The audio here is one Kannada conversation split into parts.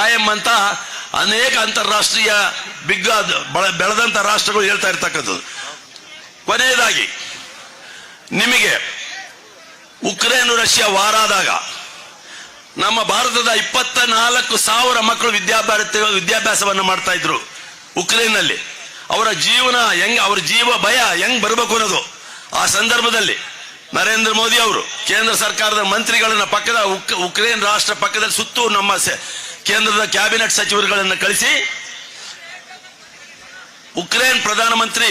ಕಾಯಂ ಅಂತ ಅನೇಕ ಅಂತಾರಾಷ್ಟ್ರೀಯ ಬಿಗ್ ಬೆಳೆದಂತ ರಾಷ್ಟ್ರಗಳು ಹೇಳ್ತಾ ಇರ್ತಕ್ಕಂಥದ್ದು. ಕೊನೆಯದಾಗಿ, ನಿಮಗೆ ಉಕ್ರೇನ್ ರಷ್ಯಾ ವಾರಾದಾಗ ನಮ್ಮ ಭಾರತದ ಇಪ್ಪತ್ತ ನಾಲ್ಕು ಸಾವಿರ ಮಕ್ಕಳು ವಿದ್ಯಾಭ್ಯಾಸ ವಿದ್ಯಾಭ್ಯಾಸವನ್ನು ಮಾಡ್ತಾ ಇದ್ರು ಉಕ್ರೇನ್ನಲ್ಲಿ. ಅವರ ಜೀವನ ಹೆಂಗ್, ಅವರ ಜೀವ ಭಯ ಹೆಂಗ್ ಬರಬೇಕು ಅನ್ನೋದು ಆ ಸಂದರ್ಭದಲ್ಲಿ ನರೇಂದ್ರ ಮೋದಿ ಅವರು ಕೇಂದ್ರ ಸರ್ಕಾರದ ಮಂತ್ರಿಗಳನ್ನ ಪಕ್ಕದ ಉಕ್- ಉಕ್ರೇನ್ ರಾಷ್ಟ್ರ ಪಕ್ಕದಲ್ಲಿ ಸುತ್ತು ನಮ್ಮ ಕೇಂದ್ರದ ಕ್ಯಾಬಿನೆಟ್ ಸಚಿವರುಗಳನ್ನು ಕಳಿಸಿ ಉಕ್ರೇನ್ ಪ್ರಧಾನಮಂತ್ರಿ,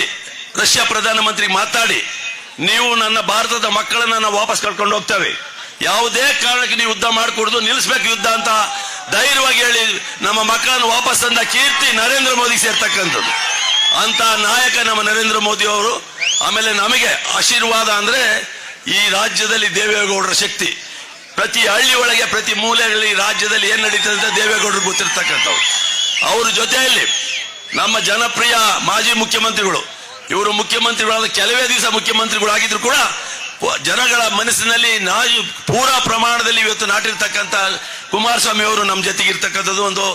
ರಷ್ಯಾ ಪ್ರಧಾನಮಂತ್ರಿ ಮಾತಾಡಿ, ನೀವು ನನ್ನ ಭಾರತದ ಮಕ್ಕಳನ್ನ ನಾವು ವಾಪಸ್ ಕರ್ಕೊಂಡು ಹೋಗ್ತೇವೆ. ಯಾವುದೇ ಕಾರಣಕ್ಕೆ ನೀವು ಯುದ್ಧ ಮಾಡಿಕೊಡುದು ನಿಲ್ಲಿಸ್ಬೇಕು ಯುದ್ಧ ಅಂತ ಧೈರ್ಯವಾಗಿ ಹೇಳಿ ನಮ್ಮ ಮಕ್ಕಳನ್ನು ವಾಪಸ್ ತಂದ ಕೀರ್ತಿ ನರೇಂದ್ರ ಮೋದಿ ಸೇರ್ತಕ್ಕಂಥದ್ದು. ಅಂತ ನಾಯಕ ನಮ್ಮ ನರೇಂದ್ರ ಮೋದಿ ಅವರು, ಆಮೇಲೆ ನಮಗೆ ಆಶೀರ್ವಾದ ಅಂದ್ರೆ ಈ ರಾಜ್ಯದಲ್ಲಿ ದೇವೇಗೌಡರ ಶಕ್ತಿ. ಪ್ರತಿ ಹಳ್ಳಿ ಒಳಗೆ, ಪ್ರತಿ ಮೂಲೆಗಳಲ್ಲಿ ರಾಜ್ಯದಲ್ಲಿ ಏನ್ ನಡೀತದೆ ಅಂತ ದೇವೇಗೌಡರು ಗೊತ್ತಿರ್ತಕ್ಕಂಥವ್ರು. ಅವ್ರ ಜೊತೆಯಲ್ಲಿ ನಮ್ಮ ಜನಪ್ರಿಯ ಮಾಜಿ ಮುಖ್ಯಮಂತ್ರಿಗಳು, ಇವರು ಮುಖ್ಯಮಂತ್ರಿಗಳಾದ ಕೆಲವೇ ದಿವಸ ಮುಖ್ಯಮಂತ್ರಿಗಳಾಗಿದ್ರು ಕೂಡ ಜನಗಳ ಮನಸ್ಸಿನಲ್ಲಿ ನಾಯಿ ಪೂರಾ ಪ್ರಮಾಣದಲ್ಲಿ ಇವತ್ತು ನಾಟಿರ್ತಕ್ಕಂಥ ಕುಮಾರಸ್ವಾಮಿ ಅವರು ನಮ್ಮ ಜೊತೆಗೆ ಇರ್ತಕ್ಕಂಥದ್ದು ಒಂದು,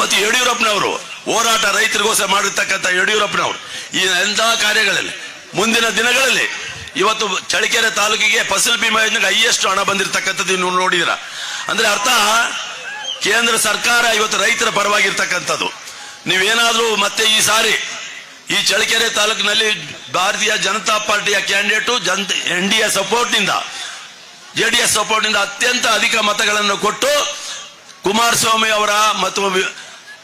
ಮತ್ತು ಯಡಿಯೂರಪ್ಪನವರು ಹೋರಾಟ ರೈತರಿಗೋಸ್ಕರ ಮಾಡಿರ್ತಕ್ಕಂಥ ಯಡಿಯೂರಪ್ಪನವರು. ಈ ಎಂಥ ಕಾರ್ಯಗಳಲ್ಲಿ, ಮುಂದಿನ ದಿನಗಳಲ್ಲಿ ಇವತ್ತು ಚಳಿಕೆರೆ ತಾಲೂಕಿಗೆ ಫಸಲ್ ಬಿಮಾ ಯೋಜನೆಗೆ ಹೈಯೆಸ್ಟ್ ಹಣ ಬಂದಿರತಕ್ಕಂಥದ್ದು ನೀವು ನೋಡಿದಿರ. ಅಂದ್ರೆ ಅರ್ಥ, ಕೇಂದ್ರ ಸರ್ಕಾರ ಇವತ್ತು ರೈತರ ಪರವಾಗಿರ್ತಕ್ಕಂಥದ್ದು. ನೀವೇನಾದ್ರೂ ಮತ್ತೆ ಈ ಸಾರಿ ಈ ಚಳ್ಳಕೆರೆ ತಾಲೂಕಿನಲ್ಲಿ ಭಾರತೀಯ ಜನತಾ ಪಾರ್ಟಿಯ ಕ್ಯಾಂಡಿಡೇಟು ಜನ, ಎನ್ ಡಿ ಎ ಸಪೋರ್ಟ್ನಿಂದ ಜೆಡಿಎಸ್ ಸಪೋರ್ಟ್ನಿಂದ ಅತ್ಯಂತ ಅಧಿಕ ಮತಗಳನ್ನು ಕೊಟ್ಟು ಕುಮಾರಸ್ವಾಮಿ ಅವರ ಮತ್ತು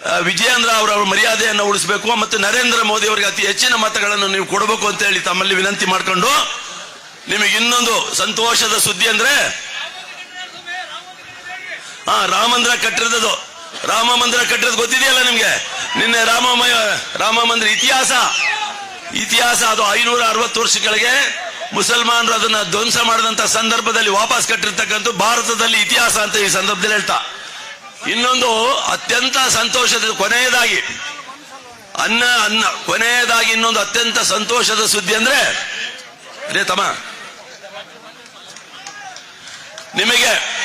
ವಿಜಯೇಂದ್ರ ಅವರ ಮರ್ಯಾದೆಯನ್ನು ಉಳಿಸಬೇಕು ಮತ್ತು ನರೇಂದ್ರ ಮೋದಿ ಅವರಿಗೆ ಅತಿ ಹೆಚ್ಚಿನ ಮತಗಳನ್ನು ನೀವು ಕೊಡಬೇಕು ಅಂತ ಹೇಳಿ ತಮ್ಮಲ್ಲಿ ವಿನಂತಿ ಮಾಡಿಕೊಂಡು ನಿಮಗೆ ಇನ್ನೊಂದು ಸಂತೋಷದ ಸುದ್ದಿ ಅಂದ್ರೆ ಹಾ ರಾಮ ಮಂದಿರ ಕಟ್ಟಿರೋದು. ರಾಮ ಮಂದಿರ ಕಟ್ಟಿರೋದು ಗೊತ್ತಿದೆಯಲ್ಲ ನಿಮ್ಗೆ? ನಿನ್ನೆ ರಾಮಮಯ ರಾಮ ಮಂದಿರ ಇತಿಹಾಸ. ಇತಿಹಾಸ ಅದು ಐನೂರ ಅರವತ್ತು ವರ್ಷಗಳಿಗೆ ಮುಸಲ್ಮಾನರು ಅದನ್ನ ಧ್ವಂಸ ಮಾಡಿದಂತ ಸಂದರ್ಭದಲ್ಲಿ ವಾಪಸ್ ಕಟ್ಟಿರ್ತಕ್ಕಂಥ ಭಾರತದಲ್ಲಿ ಇತಿಹಾಸ ಅಂತ ಈ ಸಂದರ್ಭದಲ್ಲಿ ಹೇಳ್ತಾ. ಇನ್ನೊಂದು ಅತ್ಯಂತ ಸಂತೋಷದ ಕೊನೆಯದಾಗಿ, ಅನ್ನ ಅನ್ನ, ಕೊನೆಯದಾಗಿ ಇನ್ನೊಂದು ಅತ್ಯಂತ ಸಂತೋಷದ ಸುದ್ದಿ ಅಂದ್ರೆ ರೇ ತಮ್ಮ. ನಿಮಗೆ,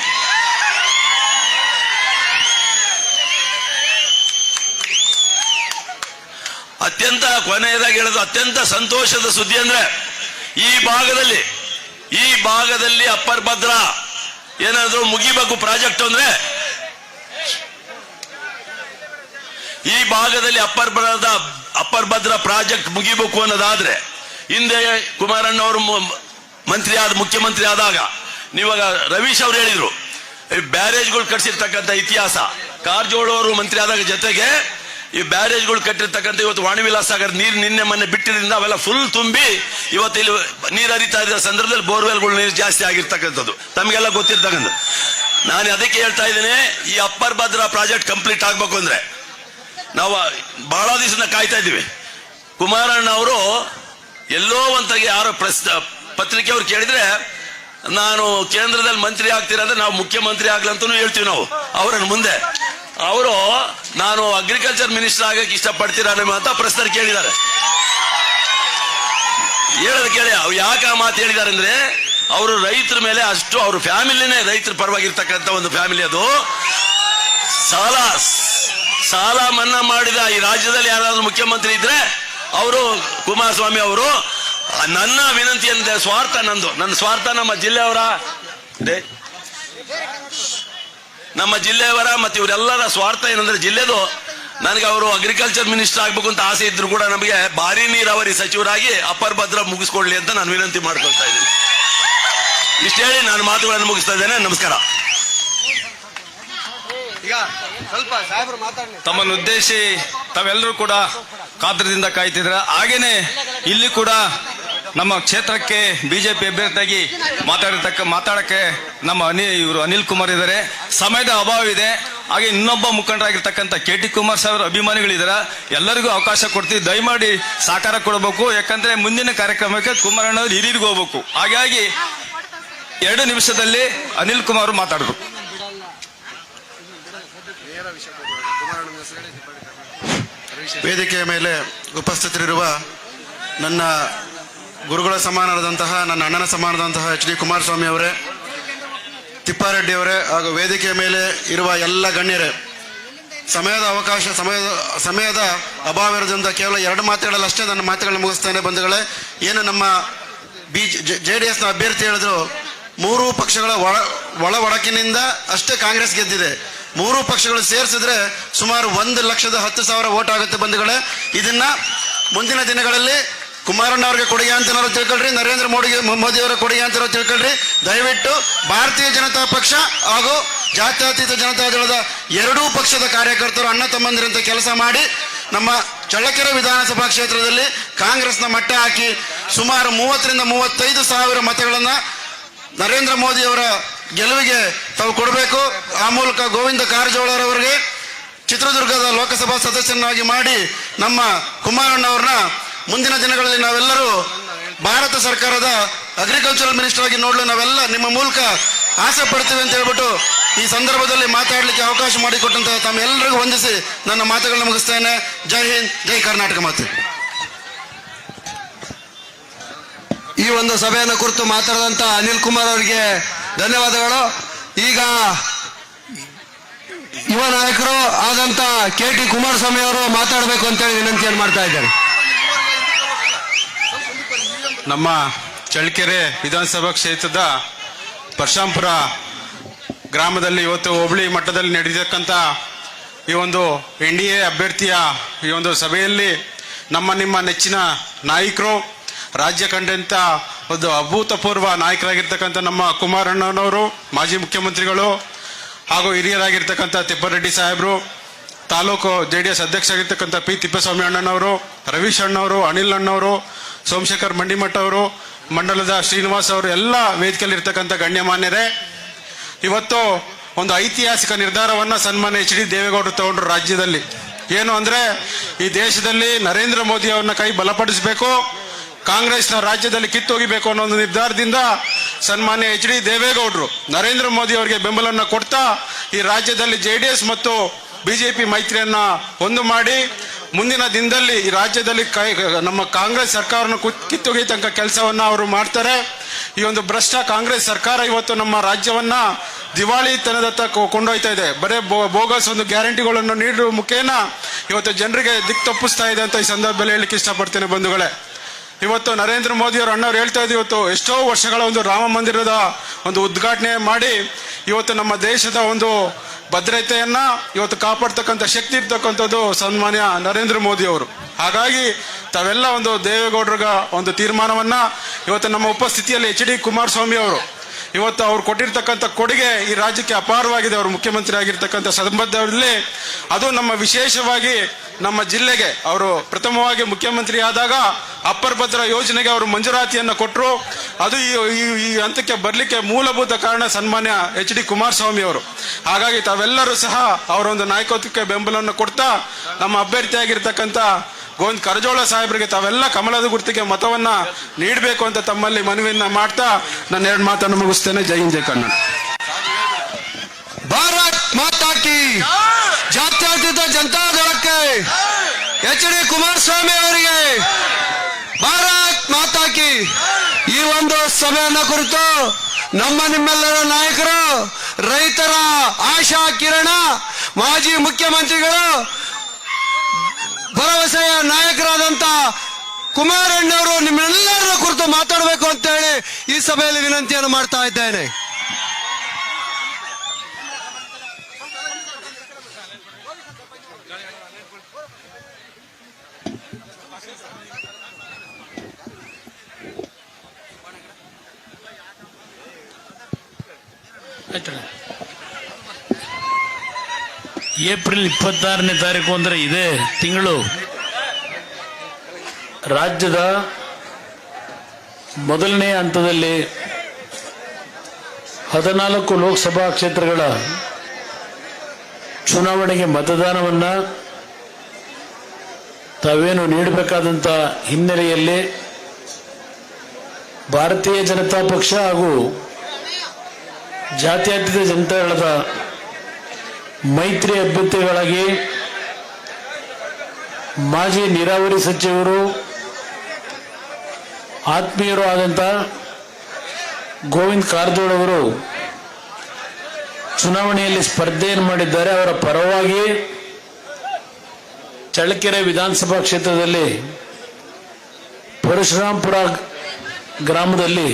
ಅತ್ಯಂತ ಕೊನೆಯದಾಗಿ ಹೇಳೋದು ಅತ್ಯಂತ ಸಂತೋಷದ ಸುದ್ದಿ ಅಂದ್ರೆ, ಈ ಭಾಗದಲ್ಲಿ ಈ ಭಾಗದಲ್ಲಿ ಅಪ್ಪರ್ ಭದ್ರ ಏನಾದ್ರೂ ಮುಗಿಬೇಕು ಪ್ರಾಜೆಕ್ಟ್ ಅಂದ್ರೆ ಈ ಭಾಗದಲ್ಲಿ ಅಪ್ಪರ್ ಭದ್ರದ ಅಪ್ಪರ್ ಭದ್ರ ಪ್ರಾಜೆಕ್ಟ್ ಮುಗಿಬೇಕು ಅನ್ನೋದಾದ್ರೆ, ಹಿಂದೆ ಕುಮಾರಣ್ಣ ಅವರು ಮಂತ್ರಿ ಆದ ಮುಖ್ಯಮಂತ್ರಿ ಆದಾಗ ನೀವಾಗ ರವೀಶ್ ಅವರು ಹೇಳಿದ್ರು ಬ್ಯಾರೇಜ್ಗಳು ಕಟ್ಸಿರ್ತಕ್ಕಂಥ ಇತಿಹಾಸ, ಕಾರ್ಜೋಳ ಅವರು ಮಂತ್ರಿ ಆದಾಗ ಜೊತೆಗೆ, ಈ ಬ್ಯಾರೇಜ್ಗಳು ಕಟ್ಟಿರ್ತಕ್ಕಂಥ ಇವತ್ತು ವಾಣಿವಿಲಾಸ ಸಾಗರ್ ನೀರು ನಿನ್ನೆ ಮೊನ್ನೆ ಬಿಟ್ಟಿದ್ರಿಂದ ಅವೆಲ್ಲ ಫುಲ್ ತುಂಬಿ, ಇವತ್ತು ಇಲ್ಲಿ ನೀರು ಹರಿತಾ ಇದ್ದ ಸಂದರ್ಭದಲ್ಲಿ ಬೋರ್ವೆಲ್ಗಳು ನೀರು ಜಾಸ್ತಿ ಆಗಿರ್ತಕ್ಕಂಥದ್ದು. ತಮಗೆಲ್ಲ ಗೊತ್ತಿರ್ತಕ್ಕಂಥ ನಾನು ಅದಕ್ಕೆ ಹೇಳ್ತಾ ಇದ್ದೀನಿ, ಈ ಅಪ್ಪರ್ ಭದ್ರಾ ಪ್ರಾಜೆಕ್ಟ್ ಕಂಪ್ಲೀಟ್ ಆಗಬೇಕು ಅಂದ್ರೆ ನಾವು ಬಹಳ ದಿವಸದಿಂದ ಕಾಯ್ತಾ ಇದ್ದೀವಿ. ಕುಮಾರಣ್ಣ ಅವರು ಎಲ್ಲೋ ಒಂತಾಗಿ ಯಾರೋ ಪ್ರಸ್, ಪತ್ರಿಕೆ ಅವ್ರು ಕೇಳಿದ್ರೆ, ನಾನು ಕೇಂದ್ರದಲ್ಲಿ ಮಂತ್ರಿ ಆಗ್ತೀರಾ ಅಂದ್ರೆ ನಾವು ಮುಖ್ಯಮಂತ್ರಿ ಆಗ್ಲಂತೂ ಹೇಳ್ತೀವಿ ನಾವು, ಅವರನ್ನು ಮುಂದೆ. ಅವರು, ನಾನು ಅಗ್ರಿಕಲ್ಚರ್ ಮಿನಿಸ್ಟರ್ ಆಗಕ್ಕೆ ಇಷ್ಟಪಡ್ತೀರಾ ನಿಮ್ಮ ಅಂತ ಪ್ರಶ್ನೆ ಕೇಳಿದ್ದಾರೆ. ಹೇಳೋದು ಕೇಳಿ ಅವ್ರು ಯಾಕೆ ಆ ಮಾತು ಹೇಳಿದ್ದಾರೆ ಅಂದ್ರೆ, ಅವರು ರೈತರ ಮೇಲೆ ಅಷ್ಟು, ಅವ್ರ ಫ್ಯಾಮಿಲಿನೇ ರೈತರ ಪರವಾಗಿರ್ತಕ್ಕಂಥ ಒಂದು ಫ್ಯಾಮಿಲಿ ಅದು. ಸಾಲ ಸಾಲ ಮನ್ನಾ ಮಾಡಿದ ಈ ರಾಜ್ಯದಲ್ಲಿ ಯಾರಾದ್ರೂ ಮುಖ್ಯಮಂತ್ರಿ ಇದ್ರೆ ಅವರು, ಕುಮಾರಸ್ವಾಮಿ ಅವರು, ನನ್ನ ವಿನಂತಿ ಅಂತ ಸ್ವಾರ್ಥ ನಂದು. ನನ್ನ ಸ್ವಾರ್ಥ ನಮ್ಮ ಜಿಲ್ಲೆಯವರ. ನಮ್ಮ ಜಿಲ್ಲೆಯವರ ಮತ್ತೆ ಇವರೆಲ್ಲರ ಸ್ವಾರ್ಥ ಏನಂದ್ರೆ ಜಿಲ್ಲೆದು. ನನಗೆ ಅವರು ಅಗ್ರಿಕಲ್ಚರ್ ಮಿನಿಸ್ಟರ್ ಆಗ್ಬೇಕು ಅಂತ ಆಸೆ ಇದ್ರು ಕೂಡ ನಮಗೆ ಭಾರಿ ನೀರಾವರಿ ಸಚಿವರಾಗಿ ಅಪ್ಪರ್ ಭದ್ರ ಮುಗಿಸ್ಕೊಡ್ಲಿ ಅಂತ ನಾನು ವಿನಂತಿ ಮಾಡ್ಕೊಳ್ತಾ ಇದ್ದೀನಿ. ಇಷ್ಟೇ ಹೇಳಿ ನಾನು ಮಾತುಗಳನ್ನು ಮುಗಿಸ್ತಾ ಇದ್ದೇನೆ. ನಮಸ್ಕಾರ. ಈಗ ತಮ್ಮನ್ನು ಉದ್ದೇಶಿ ತಾವೆಲ್ಲರೂ ಕೂಡ ಕಾತರದಿಂದ ಕಾಯ್ತಿದ್ರ ಹಾಗೇನೆ ಇಲ್ಲಿ ಕೂಡ ನಮ್ಮ ಕ್ಷೇತ್ರಕ್ಕೆ ಬಿಜೆಪಿ ಅಭ್ಯರ್ಥಿಯಾಗಿ ಮಾತಾಡಿರ್ತಕ್ಕ, ಮಾತಾಡಕ್ಕೆ ನಮ್ಮ ಅನಿ ಇವರು ಅನಿಲ್ ಕುಮಾರ್ ಇದ್ದಾರೆ. ಸಮಯದ ಅಭಾವ ಇದೆ. ಹಾಗೆ ಇನ್ನೊಬ್ಬ ಮುಖಂಡರಾಗಿರ್ತಕ್ಕಂಥ ಕೆ ಟಿ ಕುಮಾರ್ ಸಾವಿರ ಅಭಿಮಾನಿಗಳಿದ್ದಾರೆ. ಎಲ್ಲರಿಗೂ ಅವಕಾಶ ಕೊಡ್ತೀವಿ. ದಯಮಾಡಿ ಸಹಕಾರ ಕೊಡಬೇಕು. ಯಾಕಂದ್ರೆ ಮುಂದಿನ ಕಾರ್ಯಕ್ರಮಕ್ಕೆ ಕುಮಾರಣ್ಣವ್ರು ಹಿರಿಯರಿಗೆ ಹೋಗ್ಬೇಕು. ಹಾಗಾಗಿ ಎರಡು ನಿಮಿಷದಲ್ಲಿ ಅನಿಲ್ ಕುಮಾರ್ ಮಾತಾಡಬೇಕು. ವೇದಿಕೆಯ ಮೇಲೆ ಉಪಸ್ಥಿತರಿರುವ ನನ್ನ ಗುರುಗಳ ಸಮಾನದಂತಹ ನನ್ನ ಅಣ್ಣನ ಸಮಾನದಂತಹ ಎಚ್ ಡಿ ಕುಮಾರಸ್ವಾಮಿ ಅವರೇ, ತಿಪ್ಪಾರೆಡ್ಡಿ ಅವರೇ, ಹಾಗೂ ವೇದಿಕೆಯ ಮೇಲೆ ಇರುವ ಎಲ್ಲ ಗಣ್ಯರೇ, ಸಮಯದ ಅವಕಾಶ, ಸಮಯದ ಸಮಯದ ಅಭಾವ ಇರೋದ್ರಿಂದ ಕೇವಲ ಎರಡು ಮಾತುಗಳಲ್ಲಿ ಅಷ್ಟೇ ನನ್ನ ಮಾತುಗಳನ್ನು ಮುಗಿಸ್ತೇನೆ ಬಂಧುಗಳೇ. ಏನು ನಮ್ಮ ಬಿ ಜೆ ಡಿ ಎಸ್ನ ಅಭ್ಯರ್ಥಿ ಹೇಳಿದ್ರು, ಮೂರು ಪಕ್ಷಗಳ ಒಳ ಒಳ ಅಷ್ಟೇ ಕಾಂಗ್ರೆಸ್ ಗೆದ್ದಿದೆ. ಮೂರು ಪಕ್ಷಗಳು ಸೇರಿಸಿದ್ರೆ ಸುಮಾರು ಒಂದು ಲಕ್ಷದ ಹತ್ತು ಸಾವಿರ ಓಟ್ ಆಗುತ್ತೆ ಬಂಧುಗಳೇ. ಇದನ್ನ ಮುಂದಿನ ದಿನಗಳಲ್ಲಿ ಕುಮಾರಣ್ಣ ಅವ್ರಿಗೆ ಕೊಡುಗೆ ಅಂತ ನಾವು ತಿಳ್ಕೊಳ್ರಿ, ನರೇಂದ್ರ ಮೋದಿ ಮೋದಿ ಅವರ ಕೊಡುಗೆ ಅಂತ ನಾವು ತಿಳ್ಕೊಳ್ರಿ. ದಯವಿಟ್ಟು ಭಾರತೀಯ ಜನತಾ ಪಕ್ಷ ಹಾಗೂ ಜಾತ್ಯತೀತ ಜನತಾ ದಳದ ಎರಡೂ ಪಕ್ಷದ ಕಾರ್ಯಕರ್ತರು, ಅಣ್ಣ ತಮ್ಮಂದಿರಂತೆ ಕೆಲಸ ಮಾಡಿ ನಮ್ಮ ಚಳ್ಳಕೆರೆ ವಿಧಾನಸಭಾ ಕ್ಷೇತ್ರದಲ್ಲಿ ಕಾಂಗ್ರೆಸ್ನ ಮಟ್ಟ ಹಾಕಿ ಸುಮಾರು ಮೂವತ್ತರಿಂದ ಮೂವತ್ತೈದು ಸಾವಿರ ಮತಗಳನ್ನು ನರೇಂದ್ರ ಮೋದಿ ಅವರ ಗೆಲುವಿಗೆ ತಾವು ಕೊಡಬೇಕು. ಆ ಮೂಲಕ ಗೋವಿಂದ ಕಾರಜೋಳರವರಿಗೆ ಚಿತ್ರದುರ್ಗದ ಲೋಕಸಭಾ ಸದಸ್ಯನಾಗಿ ಮಾಡಿ ನಮ್ಮ ಕುಮಾರಣ್ಣ ಅವ್ರನ್ನ ಮುಂದಿನ ದಿನಗಳಲ್ಲಿ ನಾವೆಲ್ಲರೂ ಭಾರತ ಸರ್ಕಾರದ ಅಗ್ರಿಕಲ್ಚರಲ್ ಮಿನಿಸ್ಟರ್ ಆಗಿ ನೋಡಲು ನಾವೆಲ್ಲ ನಿಮ್ಮ ಮೂಲಕ ಆಸೆ ಪಡ್ತೀವಿ ಅಂತ ಹೇಳ್ಬಿಟ್ಟು ಈ ಸಂದರ್ಭದಲ್ಲಿ ಮಾತಾಡಲಿಕ್ಕೆ ಅವಕಾಶ ಮಾಡಿಕೊಟ್ಟಂತಹ ತಮ್ಮೆಲ್ಲರಿಗೂ ವಂದಿಸಿ ನನ್ನ ಮಾತುಗಳನ್ನ ಮುಗಿಸ್ತೇನೆ ಜೈ ಹಿಂದ್, ಜೈ ಕರ್ನಾಟಕ ಮಾತು. ಈ ಒಂದು ಸಭೆಯನ್ನು ಕುರಿತು ಮಾತಾಡಿದಂತ ಅನಿಲ್ ಕುಮಾರ್ ಅವರಿಗೆ ಧನ್ಯವಾದಗಳು. ಈಗ ಯುವ ನಾಯಕರು ಆದಂತ ಕೆ ಟಿ ಕುಮಾರಸ್ವಾಮಿ ಅವರು ಮಾತಾಡಬೇಕು ಅಂತೇಳಿ ವಿನಂತಿಯನ್ನು ಮಾಡ್ತಾ ಇದ್ದಾರೆ. ನಮ್ಮ ಚಳ್ಳಕೆರೆ ವಿಧಾನಸಭಾ ಕ್ಷೇತ್ರದ ಪರಶಾಂಪುರ ಗ್ರಾಮದಲ್ಲಿ ಇವತ್ತು ಹೋಬಳಿ ಮಟ್ಟದಲ್ಲಿ ನಡೆದಿರ್ತಕ್ಕಂಥ ಈ ಒಂದು ಎನ್ ಡಿ ಎ ಅಭ್ಯರ್ಥಿಯ ಈ ಒಂದು ಸಭೆಯಲ್ಲಿ ನಮ್ಮ ನಿಮ್ಮ ನೆಚ್ಚಿನ ನಾಯಕರು ರಾಜ್ಯ ಕಂಡಂತ ಒಂದು ಅಭೂತಪೂರ್ವ ನಾಯಕರಾಗಿರ್ತಕ್ಕಂಥ ನಮ್ಮ ಕುಮಾರಣ್ಣನವರು, ಮಾಜಿ ಮುಖ್ಯಮಂತ್ರಿಗಳು ಹಾಗೂ ಹಿರಿಯರಾಗಿರ್ತಕ್ಕಂಥ ತಿಪ್ಪಾರೆಡ್ಡಿ ಸಾಹೇಬರು, ತಾಲೂಕು ಜೆ ಡಿ ಎಸ್ ಅಧ್ಯಕ್ಷರಾಗಿರ್ತಕ್ಕಂಥ ಪಿ ತಿಪ್ಪಸ್ವಾಮಿ ಅಣ್ಣನವರು ರವೀಶ್ ಅಣ್ಣವರು ಅನಿಲ್ ಅಣ್ಣವರು ಸೋಮಶೇಖರ್ ಮಂಡಿಮಠ ಅವರು ಮಂಡಲದ ಶ್ರೀನಿವಾಸ್ ಅವರು, ಎಲ್ಲ ವೇದಿಕೆಯಲ್ಲಿ ಇರ್ತಕ್ಕಂಥ ಗಣ್ಯಮಾನ್ಯರೇ, ಇವತ್ತು ಒಂದು ಐತಿಹಾಸಿಕ ನಿರ್ಧಾರವನ್ನ ಸನ್ಮಾನ್ಯ ಎಚ್ ಡಿ ದೇವೇಗೌಡರು ತಗೊಂಡ್ರು ರಾಜ್ಯದಲ್ಲಿ. ಏನು ಅಂದ್ರೆ, ಈ ದೇಶದಲ್ಲಿ ನರೇಂದ್ರ ಮೋದಿ ಅವರನ್ನ ಕೈ ಬಲಪಡಿಸಬೇಕು ಕಾಂಗ್ರೆಸ್ನ ರಾಜ್ಯದಲ್ಲಿ ಕಿತ್ತೋಗಿಬೇಕು ಅನ್ನೋ ಒಂದು ನಿರ್ಧಾರದಿಂದ ಸನ್ಮಾನ್ಯ ಎಚ್ ಡಿ ದೇವೇಗೌಡರು ನರೇಂದ್ರ ಮೋದಿ ಅವರಿಗೆ ಬೆಂಬಲವನ್ನು ಕೊಡ್ತಾ ಈ ರಾಜ್ಯದಲ್ಲಿ ಜೆಡಿಎಸ್ ಮತ್ತು ಬಿಜೆಪಿ ಮೈತ್ರಿಯನ್ನ ಒಂದು ಮಾಡಿ ಮುಂದಿನ ದಿನದಲ್ಲಿ ಈ ರಾಜ್ಯದಲ್ಲಿ ಕೈ ನಮ್ಮ ಕಾಂಗ್ರೆಸ್ ಸರ್ಕಾರನ ಕಿತ್ತೊಗೆಯ ಕಿತ್ತೊಗೆಯತಕ್ಕ ಕೆಲಸವನ್ನು ಅವರು ಮಾಡ್ತಾರೆ. ಈ ಒಂದು ಭ್ರಷ್ಟ ಕಾಂಗ್ರೆಸ್ ಸರ್ಕಾರ ಇವತ್ತು ನಮ್ಮ ರಾಜ್ಯವನ್ನ ದಿವಾಳಿತನದತ್ತ ಕೊಂಡೊಯ್ತಾ ಇದೆ. ಬರೇ ಬೋಗಸ್ ಒಂದು ಗ್ಯಾರಂಟಿಗಳನ್ನು ನೀಡುವ ಮುಖೇನ ಇವತ್ತು ಜನರಿಗೆ ದಿಕ್ ತಪ್ಪಿಸ್ತಾ ಇದೆ ಅಂತ ಈ ಸಂದರ್ಭದಲ್ಲಿ ಹೇಳಲಿಕ್ಕೆ ಇಷ್ಟಪಡ್ತೇನೆ ಬಂಧುಗಳೇ. ಇವತ್ತು ನರೇಂದ್ರ ಮೋದಿ ಅವರು ಅಣ್ಣವ್ರು ಹೇಳ್ತಾ ಇದ್ದೀವಿ ಇವತ್ತು, ಎಷ್ಟೋ ವರ್ಷಗಳ ಒಂದು ರಾಮ ಮಂದಿರದ ಒಂದು ಉದ್ಘಾಟನೆ ಮಾಡಿ ಇವತ್ತು ನಮ್ಮ ದೇಶದ ಒಂದು ಭದ್ರತೆಯನ್ನ ಇವತ್ತು ಕಾಪಾಡ್ತಕ್ಕಂಥ ಶಕ್ತಿ ಇರ್ತಕ್ಕಂಥದ್ದು ಸನ್ಮಾನ್ಯ ನರೇಂದ್ರ ಮೋದಿ ಅವರು ಹಾಗಾಗಿ ತಾವೆಲ್ಲ ಒಂದು ದೇವೇಗೌಡರ ಒಂದು ತೀರ್ಮಾನವನ್ನ ಇವತ್ತು ನಮ್ಮ ಉಪಸ್ಥಿತಿಯಲ್ಲಿ ಎಚ್ ಡಿ ಕುಮಾರಸ್ವಾಮಿ ಅವರು ಇವತ್ತು ಅವ್ರು ಕೊಟ್ಟಿರ್ತಕ್ಕಂಥ ಕೊಡುಗೆ ಈ ರಾಜ್ಯಕ್ಕೆ ಅಪಾರವಾಗಿದೆ. ಅವರು ಮುಖ್ಯಮಂತ್ರಿ ಆಗಿರ್ತಕ್ಕಂಥ ಸಂದರ್ಭದಲ್ಲಿ ಅದು ನಮ್ಮ ವಿಶೇಷವಾಗಿ ನಮ್ಮ ಜಿಲ್ಲೆಗೆ ಅವರು ಪ್ರಥಮವಾಗಿ ಮುಖ್ಯಮಂತ್ರಿ ಆದಾಗ ಅಪ್ಪರ್ ಭದ್ರ ಯೋಜನೆಗೆ ಅವರು ಮಂಜೂರಾತಿಯನ್ನು ಕೊಟ್ಟರು ಅದು ಈ ಹಂತಕ್ಕೆ ಬರಲಿಕ್ಕೆ ಮೂಲಭೂತ ಕಾರಣ ಸನ್ಮಾನ್ಯ ಎಚ್ ಡಿ ಕುಮಾರಸ್ವಾಮಿ ಅವರು. ಹಾಗಾಗಿ ತಾವೆಲ್ಲರೂ ಸಹ ಅವರೊಂದು ನಾಯಕತ್ವಕ್ಕೆ ಬೆಂಬಲವನ್ನು ಕೊಡ್ತಾ ನಮ್ಮ ಅಭ್ಯರ್ಥಿಯಾಗಿರ್ತಕ್ಕಂಥ ಗೋವಿಂದ್ ಕರಜೋಳ ಸಾಹೇಬರಿಗೆ ತಾವೆಲ್ಲ ಕಮಲದ ಗುರ್ತಿಗೆ ಮತವನ್ನ ನೀಡಬೇಕು ಅಂತ ತಮ್ಮಲ್ಲಿ ಮನವಿಯನ್ನ ಮಾಡ್ತಾ ನಾನು ಎರಡು ಮಾತನ್ನು ಮುಗಿಸ್ತೇನೆ. ಜೈ ಹಿಂದ್, ಜೈ ಕನ್ನಡ. ಭಾರತ್ ಮಾತಾಕಿ ಜಾತ್ಯಾತೀತ ಜನತಾ ದಳಕ್ಕೆ ಎಚ್ ಡಿ ಕುಮಾರಸ್ವಾಮಿ ಅವರಿಗೆ ಭಾರತ್ ಮಾತಾಕಿ ಈ ಒಂದು ಸಭೆಯನ್ನ ಕುರಿತು ನಮ್ಮ ನಿಮ್ಮೆಲ್ಲರ ನಾಯಕರು, ರೈತರ ಆಶಾ ಕಿರಣ, ಮಾಜಿ ಮುಖ್ಯಮಂತ್ರಿಗಳು ಭರವಸೆಯ ನಾಯಕರಾದಂತ ಕುಮಾರಣ್ಣವರು ನಿಮ್ಮೆಲ್ಲರ ಕುರಿತು ಮಾತಾಡಬೇಕು ಅಂತ ಹೇಳಿ ಈ ಸಭೆಯಲ್ಲಿ ವಿನಂತಿಯನ್ನು ಮಾಡ್ತಾ ಇದ್ದೇನೆ ಆಯ್ತಣ್ಣ. ಏಪ್ರಿಲ್ ಇಪ್ಪತ್ತಾರನೇ ತಾರೀಕು ಅಂದರೆ ಇದೇ ತಿಂಗಳು. ರಾಜ್ಯದ ಮೊದಲನೇ ಹಂತದಲ್ಲಿ ಹದಿನಾಲ್ಕು ಲೋಕಸಭಾ ಕ್ಷೇತ್ರಗಳ ಚುನಾವಣೆಗೆ ಮತದಾನವನ್ನ ತಾವೇನು ನೀಡಬೇಕಾದಂಥ ಹಿನ್ನೆಲೆಯಲ್ಲಿ ಭಾರತೀಯ ಜನತಾ ಪಕ್ಷ ಹಾಗೂ ಜಾತ್ಯತೀತ ಜನತಾದಳದ ಮೈತ್ರಿ ಅಭ್ಯರ್ಥಿಗಳಾಗಿ ಮಾಜಿ ನೀರಾವರಿ ಸಚಿವರು, ಆತ್ಮೀಯರು ಆದಂತ ಗೋವಿಂದ್ ಕಾರಜೋಳ ಅವರು ಚುನಾವಣೆಯಲ್ಲಿ ಸ್ಪರ್ಧೆಯನ್ನು ಮಾಡಿದ್ದಾರೆ. ಅವರ ಪರವಾಗಿ ಚಳ್ಳಕೆರೆ ವಿಧಾನಸಭಾ ಕ್ಷೇತ್ರದಲ್ಲಿ ಪರಶುರಾಂಪುರ ಗ್ರಾಮದಲ್ಲಿ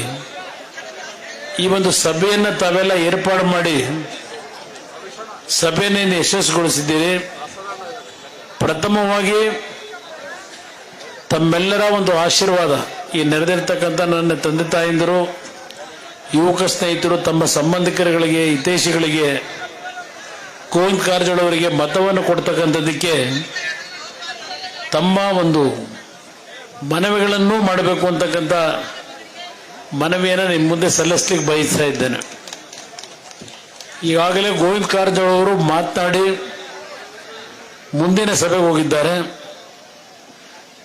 ಈ ಒಂದು ಸಭೆಯನ್ನು ತಾವೆಲ್ಲ ಏರ್ಪಾಡು ಮಾಡಿ ಸಭೆಯನ್ನು ಯಶಸ್ಸುಗೊಳಿಸಿದ್ದೀರಿ ಪ್ರಥಮವಾಗಿ ತಮ್ಮೆಲ್ಲರ ಒಂದು ಆಶೀರ್ವಾದ ಈ ನೆರೆದಿರ್ತಕ್ಕಂಥ ನನ್ನ ತಂದೆ ತಾಯಂದಿರು, ಯುವಕ ಸ್ನೇಹಿತರು, ತಮ್ಮ ಸಂಬಂಧಿಕರುಗಳಿಗೆ, ಹಿತೈಷಿಗಳಿಗೆ, ಗೋವಿಂದ ಕಾರಜೋಳ ಅವರಿಗೆ ಮತವನ್ನು ಕೊಡ್ತಕ್ಕಂಥದ್ದಕ್ಕೆ ತಮ್ಮ ಒಂದು ಮನವಿಗಳನ್ನು ಮಾಡಬೇಕು ಅಂತಕ್ಕಂಥ ಮನವಿಯನ್ನು ನಿಮ್ಮ ಮುಂದೆ ಸಲ್ಲಿಸ್ಲಿಕ್ಕೆ ಬಯಸ್ತಾ ಇದ್ದೇನೆ. ಈಗಾಗಲೇ ಗೋವಿಂದ ಕಾರಜೋಳ ಅವರು ಮಾತನಾಡಿ ಮುಂದಿನ ಸಭೆಗೆ ಹೋಗಿದ್ದಾರೆ.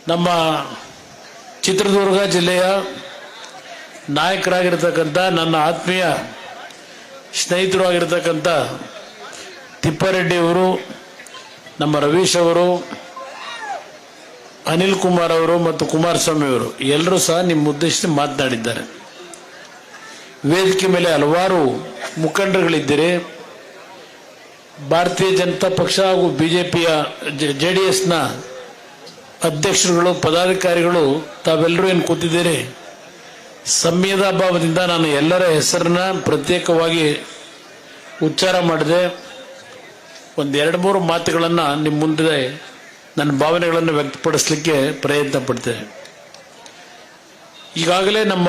ನಮ್ಮ ಚಿತ್ರದುರ್ಗ ಜಿಲ್ಲೆಯ ನಾಯಕರಾಗಿರ್ತಕ್ಕಂಥ ನನ್ನ ಆತ್ಮೀಯ ಸ್ನೇಹಿತರು ಆಗಿರ್ತಕ್ಕಂಥ ತಿಪ್ಪಾರೆಡ್ಡಿ ಅವರು, ನಮ್ಮ ರವೀಶ್ ಅವರು, ಅನಿಲ್ ಕುಮಾರ್ ಅವರು ಮತ್ತು ಕುಮಾರಸ್ವಾಮಿ ಅವರು ಎಲ್ಲರೂ ಸಹ ನಿಮ್ಮ ಉದ್ದೇಶಿಸಿ ಮಾತನಾಡಿದ್ದಾರೆ. ವೇದಿಕೆ ಮೇಲೆ ಹಲವಾರು ಮುಖಂಡರುಗಳಿದ್ದರೆ ಭಾರತೀಯ ಜನತಾ ಪಕ್ಷ ಹಾಗೂ ಬಿ ಜೆ ಪಿಯ ಜೆ ಡಿ ಎಸ್ನ ಅಧ್ಯಕ್ಷರುಗಳು, ಪದಾಧಿಕಾರಿಗಳು ತಾವೆಲ್ಲರೂ ಏನು ಕೂತಿದ್ದೀರಿ? ಸಮಯದ ಭಾವದಿಂದ ನಾನು ಎಲ್ಲರ ಹೆಸರನ್ನ ಪ್ರತ್ಯೇಕವಾಗಿ ಉಚ್ಚಾರ ಮಾಡಿದೆ. ಒಂದು ಎರಡು ಮೂರು ಮಾತುಗಳನ್ನು ನಿಮ್ಮ ಮುಂದೆ ನನ್ನ ಭಾವನೆಗಳನ್ನು ವ್ಯಕ್ತಪಡಿಸಲಿಕ್ಕೆ ಪ್ರಯತ್ನ ಪಡ್ತೇನೆ. ಈಗಾಗಲೇ ನಮ್ಮ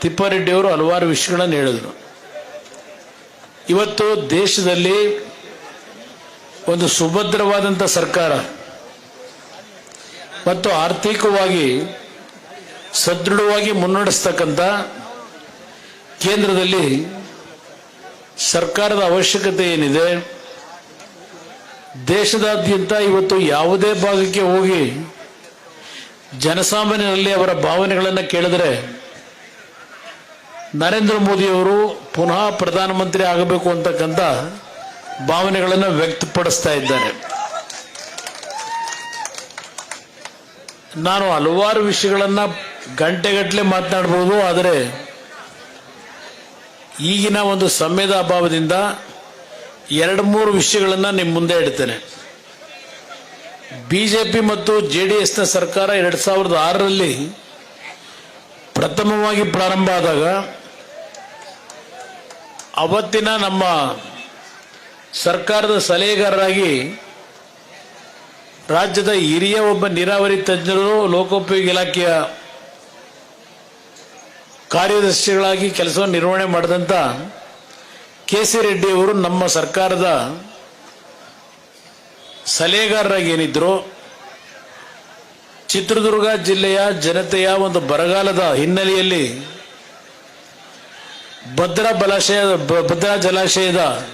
ತಿಪ್ಪಾರೆಡ್ಡಿಯವರು ಹಲವಾರು ವಿಷಯಗಳನ್ನು ಹೇಳಿದರು. ಇವತ್ತು ದೇಶದಲ್ಲಿ ಒಂದು ಸುಭದ್ರವಾದಂಥ ಸರ್ಕಾರ ಮತ್ತು ಆರ್ಥಿಕವಾಗಿ ಸದೃಢವಾಗಿ ಮುನ್ನಡೆಸ್ತಕ್ಕಂಥ ಕೇಂದ್ರದಲ್ಲಿ ಸರ್ಕಾರದ ಅವಶ್ಯಕತೆ ಏನಿದೆ, ದೇಶದಾದ್ಯಂತ ಇವತ್ತು ಯಾವುದೇ ಭಾಗಕ್ಕೆ ಹೋಗಿ ಜನಸಾಮಾನ್ಯರಲ್ಲಿ ಅವರ ಭಾವನೆಗಳನ್ನು ಕೇಳಿದರೆ ನರೇಂದ್ರ ಮೋದಿಯವರು ಪುನಃ ಪ್ರಧಾನಮಂತ್ರಿ ಆಗಬೇಕು ಅಂತಕ್ಕಂಥ ಭಾವನೆಗಳನ್ನು ವ್ಯಕ್ತಪಡಿಸ್ತಾ ಇದ್ದಾರೆ. ನಾನು ಹಲವಾರು ವಿಷಯಗಳನ್ನು ಗಂಟೆಗಟ್ಟಲೆ ಮಾತನಾಡ್ಬೋದು, ಆದರೆ ಈಗಿನ ಒಂದು ಸಮಯದ ಅಭಾವದಿಂದ ಎರಡು ಮೂರು ವಿಷಯಗಳನ್ನು ನಿಮ್ಮ ಮುಂದೆ ಇಡ್ತೇನೆ. ಬಿಜೆಪಿ ಮತ್ತು ಜೆ ಡಿ ಎಸ್ನ ಸರ್ಕಾರ ಎರಡು ಸಾವಿರದ ಆರರಲ್ಲಿ ಪ್ರಥಮವಾಗಿ ಪ್ರಾರಂಭ ಆದಾಗ ಅವತ್ತಿನ ನಮ್ಮ ಸರ್ಕಾರದ ಸಲಹೆಗಾರರಾಗಿ ರಾಜ್ಯದ ಹಿರಿಯ ಒಬ್ಬ ನೀರಾವರಿ ತಜ್ಞರು ಲೋಕೋಪಯೋಗಿ ಇಲಾಖೆಯ ಕಾರ್ಯದರ್ಶಿಗಳಾಗಿ ಕೆಲಸವನ್ನು ನಿರ್ವಹಣೆ ಮಾಡಿದಂಥ ಕೆ ಸಿ ರೆಡ್ಡಿ ಅವರು ನಮ್ಮ ಸರ್ಕಾರದ ಸಲಹೆಗಾರರಾಗಿ ಏನಿದ್ರು, ಚಿತ್ರದುರ್ಗ ಜಿಲ್ಲೆಯ ಜನತೆಯ ಒಂದು ಬರಗಾಲದ ಹಿನ್ನೆಲೆಯಲ್ಲಿ ಭದ್ರಾ ಬಲಾಶಯ ಭದ್ರಾ ಜಲಾಶಯದ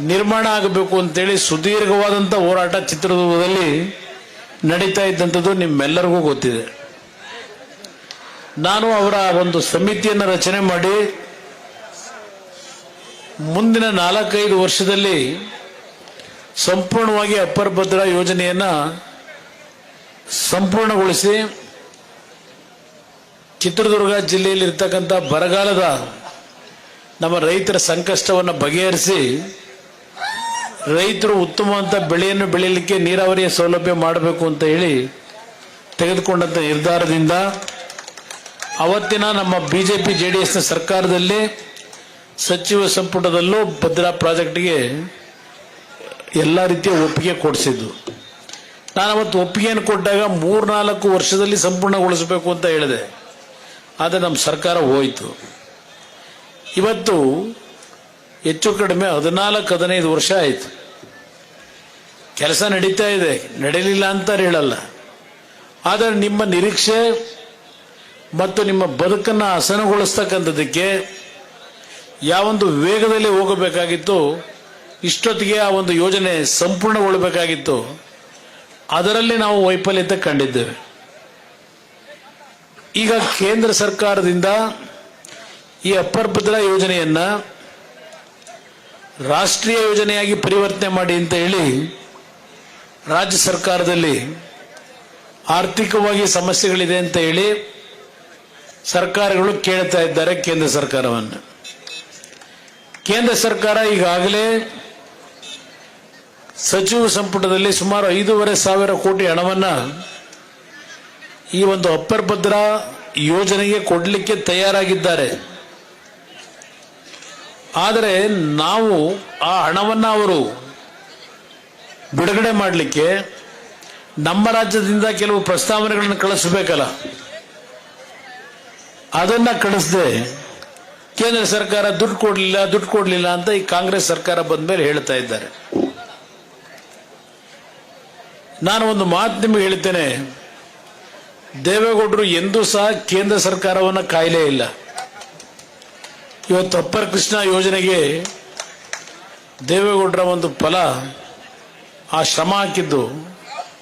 ನಿರ್ಮಾಣ ಆಗಬೇಕು ಅಂತೇಳಿ ಸುದೀರ್ಘವಾದಂಥ ಹೋರಾಟ ಚಿತ್ರದುರ್ಗದಲ್ಲಿ ನಡೀತಾ ಇದ್ದಂಥದ್ದು ನಿಮ್ಮೆಲ್ಲರಿಗೂ ಗೊತ್ತಿದೆ. ನಾನು ಅವರ ಒಂದು ಸಮಿತಿಯನ್ನು ರಚನೆ ಮಾಡಿ ಮುಂದಿನ ನಾಲ್ಕೈದು ವರ್ಷದಲ್ಲಿ ಸಂಪೂರ್ಣವಾಗಿ ಅಪ್ಪರ್ ಭದ್ರಾ ಯೋಜನೆಯನ್ನು ಸಂಪೂರ್ಣಗೊಳಿಸಿ ಚಿತ್ರದುರ್ಗ ಜಿಲ್ಲೆಯಲ್ಲಿ ಇರ್ತಕ್ಕಂಥ ಬರಗಾಲದ ನಮ್ಮ ರೈತರ ಸಂಕಷ್ಟವನ್ನು ಬಗೆಹರಿಸಿ ರೈತರು ಉತ್ತಮವಂತ ಬೆಳೆಯನ್ನು ಬೆಳೀಲಿಕ್ಕೆ ನೀರಾವರಿಯ ಸೌಲಭ್ಯ ಮಾಡಬೇಕು ಅಂತ ಹೇಳಿ ತೆಗೆದುಕೊಂಡಂಥ ನಿರ್ಧಾರದಿಂದ ಅವತ್ತಿನ ನಮ್ಮ ಬಿಜೆಪಿ ಜೆ ಡಿ ಎಸ್ನ ಸರ್ಕಾರದಲ್ಲಿ ಸಚಿವ ಸಂಪುಟದಲ್ಲೂ ಭದ್ರಾ ಪ್ರಾಜೆಕ್ಟ್ಗೆ ಎಲ್ಲ ರೀತಿಯ ಒಪ್ಪಿಗೆ ಕೊಡಿಸಿದ್ದು. ನಾನು ಅವತ್ತು ಒಪ್ಪಿಗೆಯನ್ನು ಕೊಟ್ಟಾಗ ಮೂರ್ನಾಲ್ಕು ವರ್ಷದಲ್ಲಿ ಸಂಪೂರ್ಣಗೊಳಿಸಬೇಕು ಅಂತ ಹೇಳಿದೆ. ಆದರೆ ನಮ್ಮ ಸರ್ಕಾರ ಹೋಯಿತು. ಇವತ್ತು ಹೆಚ್ಚು ಕಡಿಮೆ ಹದಿನಾಲ್ಕು, ಹದಿನೈದು ವರ್ಷ ಆಯಿತು. ಕೆಲಸ ನಡೀತಾ ಇದೆ. ನಡೀಲಿಲ್ಲ ಅಂತ ಹೇಳಲ್ಲ. ಆದರೆ ನಿಮ್ಮ ನಿರೀಕ್ಷೆ ಮತ್ತು ನಿಮ್ಮ ಬದುಕನ್ನು ಹಸನಗೊಳಿಸ್ತಕ್ಕಂಥದ್ದಕ್ಕೆ ಯಾವೊಂದು ವೇಗದಲ್ಲಿ ಹೋಗಬೇಕಾಗಿತ್ತು, ಇಷ್ಟೊತ್ತಿಗೆ ಆ ಒಂದು ಯೋಜನೆ ಸಂಪೂರ್ಣಗೊಳ್ಳಬೇಕಾಗಿತ್ತು. ಅದರಲ್ಲಿ ನಾವು ವೈಫಲ್ಯತೆ ಕಂಡಿದ್ದೇವೆ. ಈಗ ಕೇಂದ್ರ ಸರ್ಕಾರದಿಂದ ಈ ಅಪ್ಪರ್ ಭದ್ರಾ ಯೋಜನೆಯನ್ನ ರಾಷ್ಟ್ರೀಯ ಯೋಜನೆಯಾಗಿ ಪರಿವರ್ತನೆ ಮಾಡಿ ಅಂತ ಹೇಳಿ ರಾಜ್ಯ ಸರ್ಕಾರದಲ್ಲಿ ಆರ್ಥಿಕವಾಗಿ ಸಮಸ್ಯೆಗಳಿದೆ ಅಂತ ಹೇಳಿ ಸರ್ಕಾರಗಳು ಕೇಳ್ತಾ ಇದ್ದಾರೆ ಕೇಂದ್ರ ಸರ್ಕಾರವನ್ನು. ಕೇಂದ್ರ ಸರ್ಕಾರ ಈಗಾಗಲೇ ಸಚಿವ ಸಂಪುಟದಲ್ಲಿ ಸುಮಾರು ಐದೂವರೆ ಸಾವಿರ ಕೋಟಿ ಹಣವನ್ನ ಈ ಒಂದು ಅಪ್ಪರ್ ಭದ್ರಾ ಯೋಜನೆಗೆ ಕೊಡಲಿಕ್ಕೆ ತಯಾರಾಗಿದ್ದಾರೆ. ಆದರೆ ನಾವು ಆ ಹಣವನ್ನ ಅವರು ಬಿಡುಗಡೆ ಮಾಡಲಿಕ್ಕೆ ನಮ್ಮ ರಾಜ್ಯದಿಂದ ಕೆಲವು ಪ್ರಸ್ತಾವನೆಗಳನ್ನು ಕಳಿಸಬೇಕಲ್ಲ. ಅದನ್ನ ಕಳಿಸದೆ ಕೇಂದ್ರ ಸರ್ಕಾರ ದುಡ್ಡು ಕೊಡಲಿಲ್ಲ ದುಡ್ಡು ಕೊಡಲಿಲ್ಲ ಅಂತ ಈ ಕಾಂಗ್ರೆಸ್ ಸರ್ಕಾರ ಬಂದ ಮೇಲೆ ಹೇಳ್ತಾ ಇದ್ದಾರೆ. ನಾನು ಒಂದು ಮಾತು ನಿಮಗೆ ಹೇಳ್ತೇನೆ. ದೇವೇಗೌಡರು ಎಂದೂ ಸಹ ಕೇಂದ್ರ ಸರ್ಕಾರವನ್ನು ಕಾಯಲೇ ಇಲ್ಲ. ಇವತ್ತು ಅಪ್ಪರ್ ಕೃಷ್ಣ ಯೋಜನೆಗೆ ದೇವೇಗೌಡರ ಒಂದು ಫಲ ಆ ಶ್ರಮ ಹಾಕಿದ್ದು.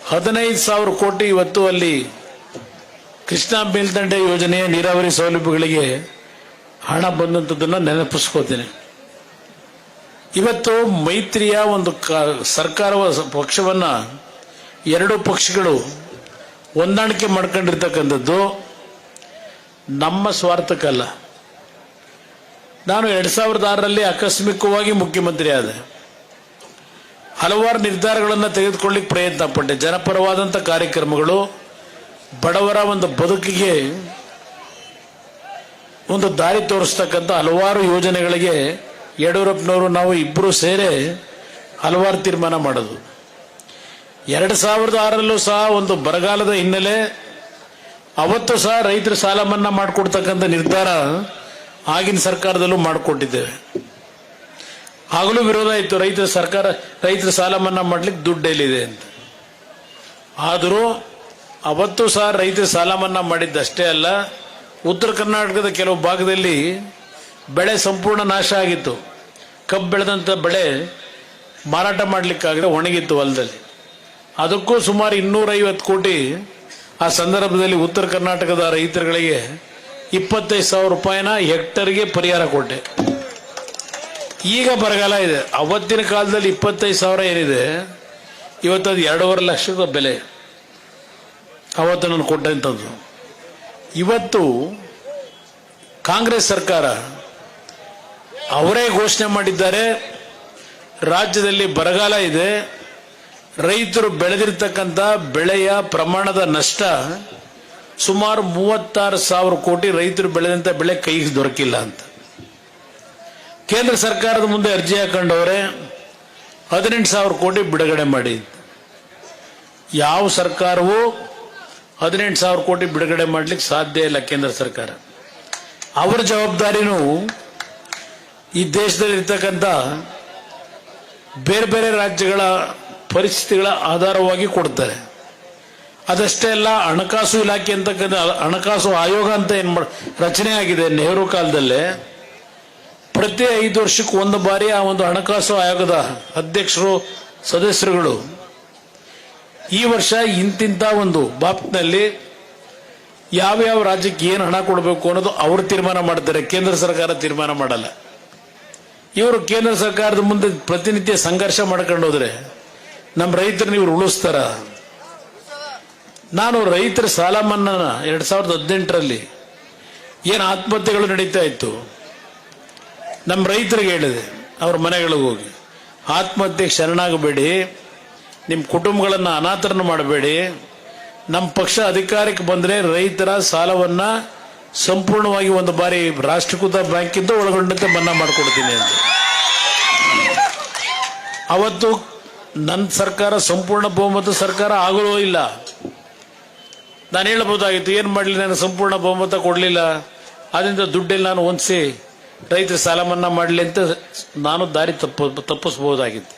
ಹದಿನೈದು ಸಾವಿರ ಕೋಟಿ ಇವತ್ತು ಅಲ್ಲಿ ಕೃಷ್ಣಾ ಮೇಲ್ದಂಡೆ ಯೋಜನೆಯ ನೀರಾವರಿ ಸೌಲಭ್ಯಗಳಿಗೆ ಹಣ ಬಂದಂಥದ್ದನ್ನು ನೆನಪಿಸ್ಕೋತೇನೆ ಇವತ್ತು ಮೈತ್ರಿಯ ಒಂದು ಸರ್ಕಾರವ ಪಕ್ಷವನ್ನು ಎರಡು ಪಕ್ಷಗಳು ಹೊಂದಾಣಿಕೆ ಮಾಡ್ಕೊಂಡಿರ್ತಕ್ಕಂಥದ್ದು ನಮ್ಮ ಸ್ವಾರ್ಥಕ್ಕಲ್ಲ. ನಾನು ಎರಡು ಸಾವಿರದ ಆರರಲ್ಲಿ ಆಕಸ್ಮಿಕವಾಗಿ ಮುಖ್ಯಮಂತ್ರಿ ಆದೆ. ಹಲವಾರು ನಿರ್ಧಾರಗಳನ್ನು ತೆಗೆದುಕೊಳ್ಳಿಕ್ಕೆ ಪ್ರಯತ್ನ ಪಟ್ಟೆ. ಜನಪರವಾದಂಥ ಕಾರ್ಯಕ್ರಮಗಳು, ಬಡವರ ಒಂದು ಬದುಕಿಗೆ ಒಂದು ದಾರಿ ತೋರಿಸ್ತಕ್ಕಂಥ ಹಲವಾರು ಯೋಜನೆಗಳಿಗೆ ಯಡಿಯೂರಪ್ಪನವರು ನಾವು ಇಬ್ಬರು ಸೇರೆ ಹಲವಾರು ತೀರ್ಮಾನ ಮಾಡೋದು. ಎರಡು ಸಾವಿರದ ಆರರಲ್ಲೂ ಸಹ ಒಂದು ಬರಗಾಲದ ಹಿನ್ನೆಲೆ ಅವತ್ತು ಸಹ ರೈತರ ಸಾಲ ಮನ್ನಾ ಮಾಡಿಕೊಡ್ತಕ್ಕಂಥ ನಿರ್ಧಾರ ಆಗಿನ ಸರ್ಕಾರದಲ್ಲೂ ಮಾಡಿಕೊಟ್ಟಿದ್ದೇವೆ. ಆಗಲೂ ವಿರೋಧ ಇತ್ತು, ರೈತರ ಸರ್ಕಾರ, ರೈತರ ಸಾಲ ಮನ್ನಾ ಮಾಡ್ಲಿಕ್ಕೆ ದುಡ್ಡು ಎಲ್ಲಿದೆ ಅಂತ. ಆದರೂ ಅವತ್ತು ಸಹ ರೈತರ ಸಾಲ ಮನ್ನಾ ಮಾಡಿದ್ದಷ್ಟೇ ಅಲ್ಲ, ಉತ್ತರ ಕರ್ನಾಟಕದ ಕೆಲವು ಭಾಗದಲ್ಲಿ ಬೆಳೆ ಸಂಪೂರ್ಣ ನಾಶ ಆಗಿತ್ತು. ಕಬ್ಬು ಬೆಳೆದಂಥ ಬೆಳೆ ಮಾರಾಟ ಮಾಡಲಿಕ್ಕಾಗದೆ ಒಣಗಿತ್ತು ಹೊಲದಲ್ಲಿ. ಅದಕ್ಕೂ ಸುಮಾರು ಇನ್ನೂರೈವತ್ತು ಕೋಟಿ ಆ ಸಂದರ್ಭದಲ್ಲಿ ಉತ್ತರ ಕರ್ನಾಟಕದ ರೈತರುಗಳಿಗೆ ಇಪ್ಪತ್ತೈದು ಸಾವಿರ ರೂಪಾಯಿನ ಹೆಕ್ಟರ್ಗೆ ಪರಿಹಾರ ಕೊಟ್ಟೆ. ಈಗ ಬರಗಾಲ ಇದೆ. ಅವತ್ತಿನ ಕಾಲದಲ್ಲಿ ಇಪ್ಪತ್ತೈದು ಸಾವಿರ ಏನಿದೆ ಇವತ್ತದು ಎರಡೂವರೆ ಲಕ್ಷದ ಬೆಲೆ. ಅವತ್ತು ನಾನು ಕೊಟ್ಟಂಥದ್ದು. ಇವತ್ತು ಕಾಂಗ್ರೆಸ್ ಸರ್ಕಾರ ಅವರೇ ಘೋಷಣೆ ಮಾಡಿದ್ದಾರೆ. ರಾಜ್ಯದಲ್ಲಿ ಬರಗಾಲ ಇದೆ. ರೈತರು ಬೆಳೆದಿರ್ತಕ್ಕಂಥ ಬೆಳೆಯ ಪ್ರಮಾಣದ ನಷ್ಟ ಸುಮಾರು ಮೂವತ್ತಾರು ಸಾವಿರ ಕೋಟಿ ರೈತರು ಬೆಳೆದಂಥ ಬೆಳೆ ಕೈಗೆ ದೊರಕಿಲ್ಲ ಅಂತ. ಕೇಂದ್ರ ಸರ್ಕಾರದ ಮುಂದೆ ಅರ್ಜಿ ಹಾಕೊಂಡವ್ರೆ, ಹದಿನೆಂಟು ಸಾವಿರ ಕೋಟಿ ಬಿಡುಗಡೆ ಮಾಡಿ ಯಾವ ಸರ್ಕಾರವೂ ಹದಿನೆಂಟು ಸಾವಿರ ಕೋಟಿ ಬಿಡುಗಡೆ ಮಾಡ್ಲಿಕ್ಕೆ ಸಾಧ್ಯ ಇಲ್ಲ ಕೇಂದ್ರ ಸರ್ಕಾರ. ಅವರ ಜವಾಬ್ದಾರಿನೂ ಈ ದೇಶದಲ್ಲಿ ಇರ್ತಕ್ಕಂಥ ಬೇರೆ ಬೇರೆ ರಾಜ್ಯಗಳ ಪರಿಸ್ಥಿತಿಗಳ ಆಧಾರವಾಗಿ ಕೊಡ್ತಾರೆ. ಅದಷ್ಟೇ ಅಲ್ಲ, ಹಣಕಾಸು ಇಲಾಖೆ ಅಂತಕ್ಕಂಥ, ಹಣಕಾಸು ಆಯೋಗ ಅಂತ ಏನ್ ರಚನೆ ಆಗಿದೆ ನೆಹರು ಕಾಲದಲ್ಲೇ. ಪ್ರತಿ ಐದು ವರ್ಷಕ್ಕೆ ಒಂದು ಬಾರಿ ಆ ಒಂದು ಹಣಕಾಸು ಆಯೋಗದ ಅಧ್ಯಕ್ಷರು, ಸದಸ್ಯರುಗಳು. ಈ ವರ್ಷ ಇಂತಿಂತ ಒಂದು ಬಾಪ್ನಲ್ಲಿ ಯಾವ್ಯಾವ ರಾಜ್ಯಕ್ಕೆ ಏನು ಹಣ ಕೊಡಬೇಕು ಅನ್ನೋದು ಅವರು ತೀರ್ಮಾನ ಮಾಡ್ತಾರೆ, ಕೇಂದ್ರ ಸರ್ಕಾರ ತೀರ್ಮಾನ ಮಾಡಲ್ಲ. ಇವರು ಕೇಂದ್ರ ಸರ್ಕಾರದ ಮುಂದೆ ಪ್ರತಿನಿತ್ಯ ಸಂಘರ್ಷ ಮಾಡ್ಕೊಂಡು ಹೋದ್ರೆ ನಮ್ಮ ರೈತರನ್ನ ನೀವು ಉಳಿಸ್ತಾರ. ನಾನು ರೈತರ ಸಾಲ ಮನ್ನಾನ ಎರಡ್ ಸಾವಿರದ ಹದಿನೆಂಟರಲ್ಲಿ ಏನು ಆತ್ಮಹತ್ಯೆಗಳು ನಡೀತಾ ಇತ್ತು. ನಮ್ಮ ರೈತರಿಗೆ ಹೇಳಿದೆ, ಅವ್ರ ಮನೆಗಳಿಗೆ ಹೋಗಿ. ಆತ್ಮಹತ್ಯೆಗೆ ಶರಣಾಗಬೇಡಿ ನಿಮ್ಮ ಕುಟುಂಬಗಳನ್ನು ಅನಾಥರನ್ನು ಮಾಡಬೇಡಿ. ನಮ್ಮ ಪಕ್ಷ ಅಧಿಕಾರಕ್ಕೆ ಬಂದರೆ ರೈತರ ಸಾಲವನ್ನ ಸಂಪೂರ್ಣವಾಗಿ ಒಂದು ಬಾರಿ ರಾಷ್ಟ್ರೀಕೃತ ಬ್ಯಾಂಕಿಂದ ಒಳಗೊಂಡಂತೆ ಮನ್ನಾ ಮಾಡಿಕೊಡ್ತೀನಿ ಅಂತ. ಅವತ್ತು ನನ್ನ ಸರ್ಕಾರ ಸಂಪೂರ್ಣ ಬಹುಮತ ಸರ್ಕಾರ ಆಗಲೂ ಇಲ್ಲ? ನಾನು ಹೇಳಬಹುದಾಗಿತ್ತು, ಏನು ಮಾಡಲಿ ನಾನು ಸಂಪೂರ್ಣ ಬಹುಮತ ಕೊಡಲಿಲ್ಲ? ಅದರಿಂದ ದುಡ್ಡಲ್ಲಿ ನಾನು ಹೊಂದಿಸಿ ರೈತರ ಸಾಲ ಮನ್ನಾ ಮಾಡಲಿ ಅಂತ ನಾನು ದಾರಿ ತಪ್ಪ ತಪ್ಪಿಸ್ಬೋದಾಗಿತ್ತು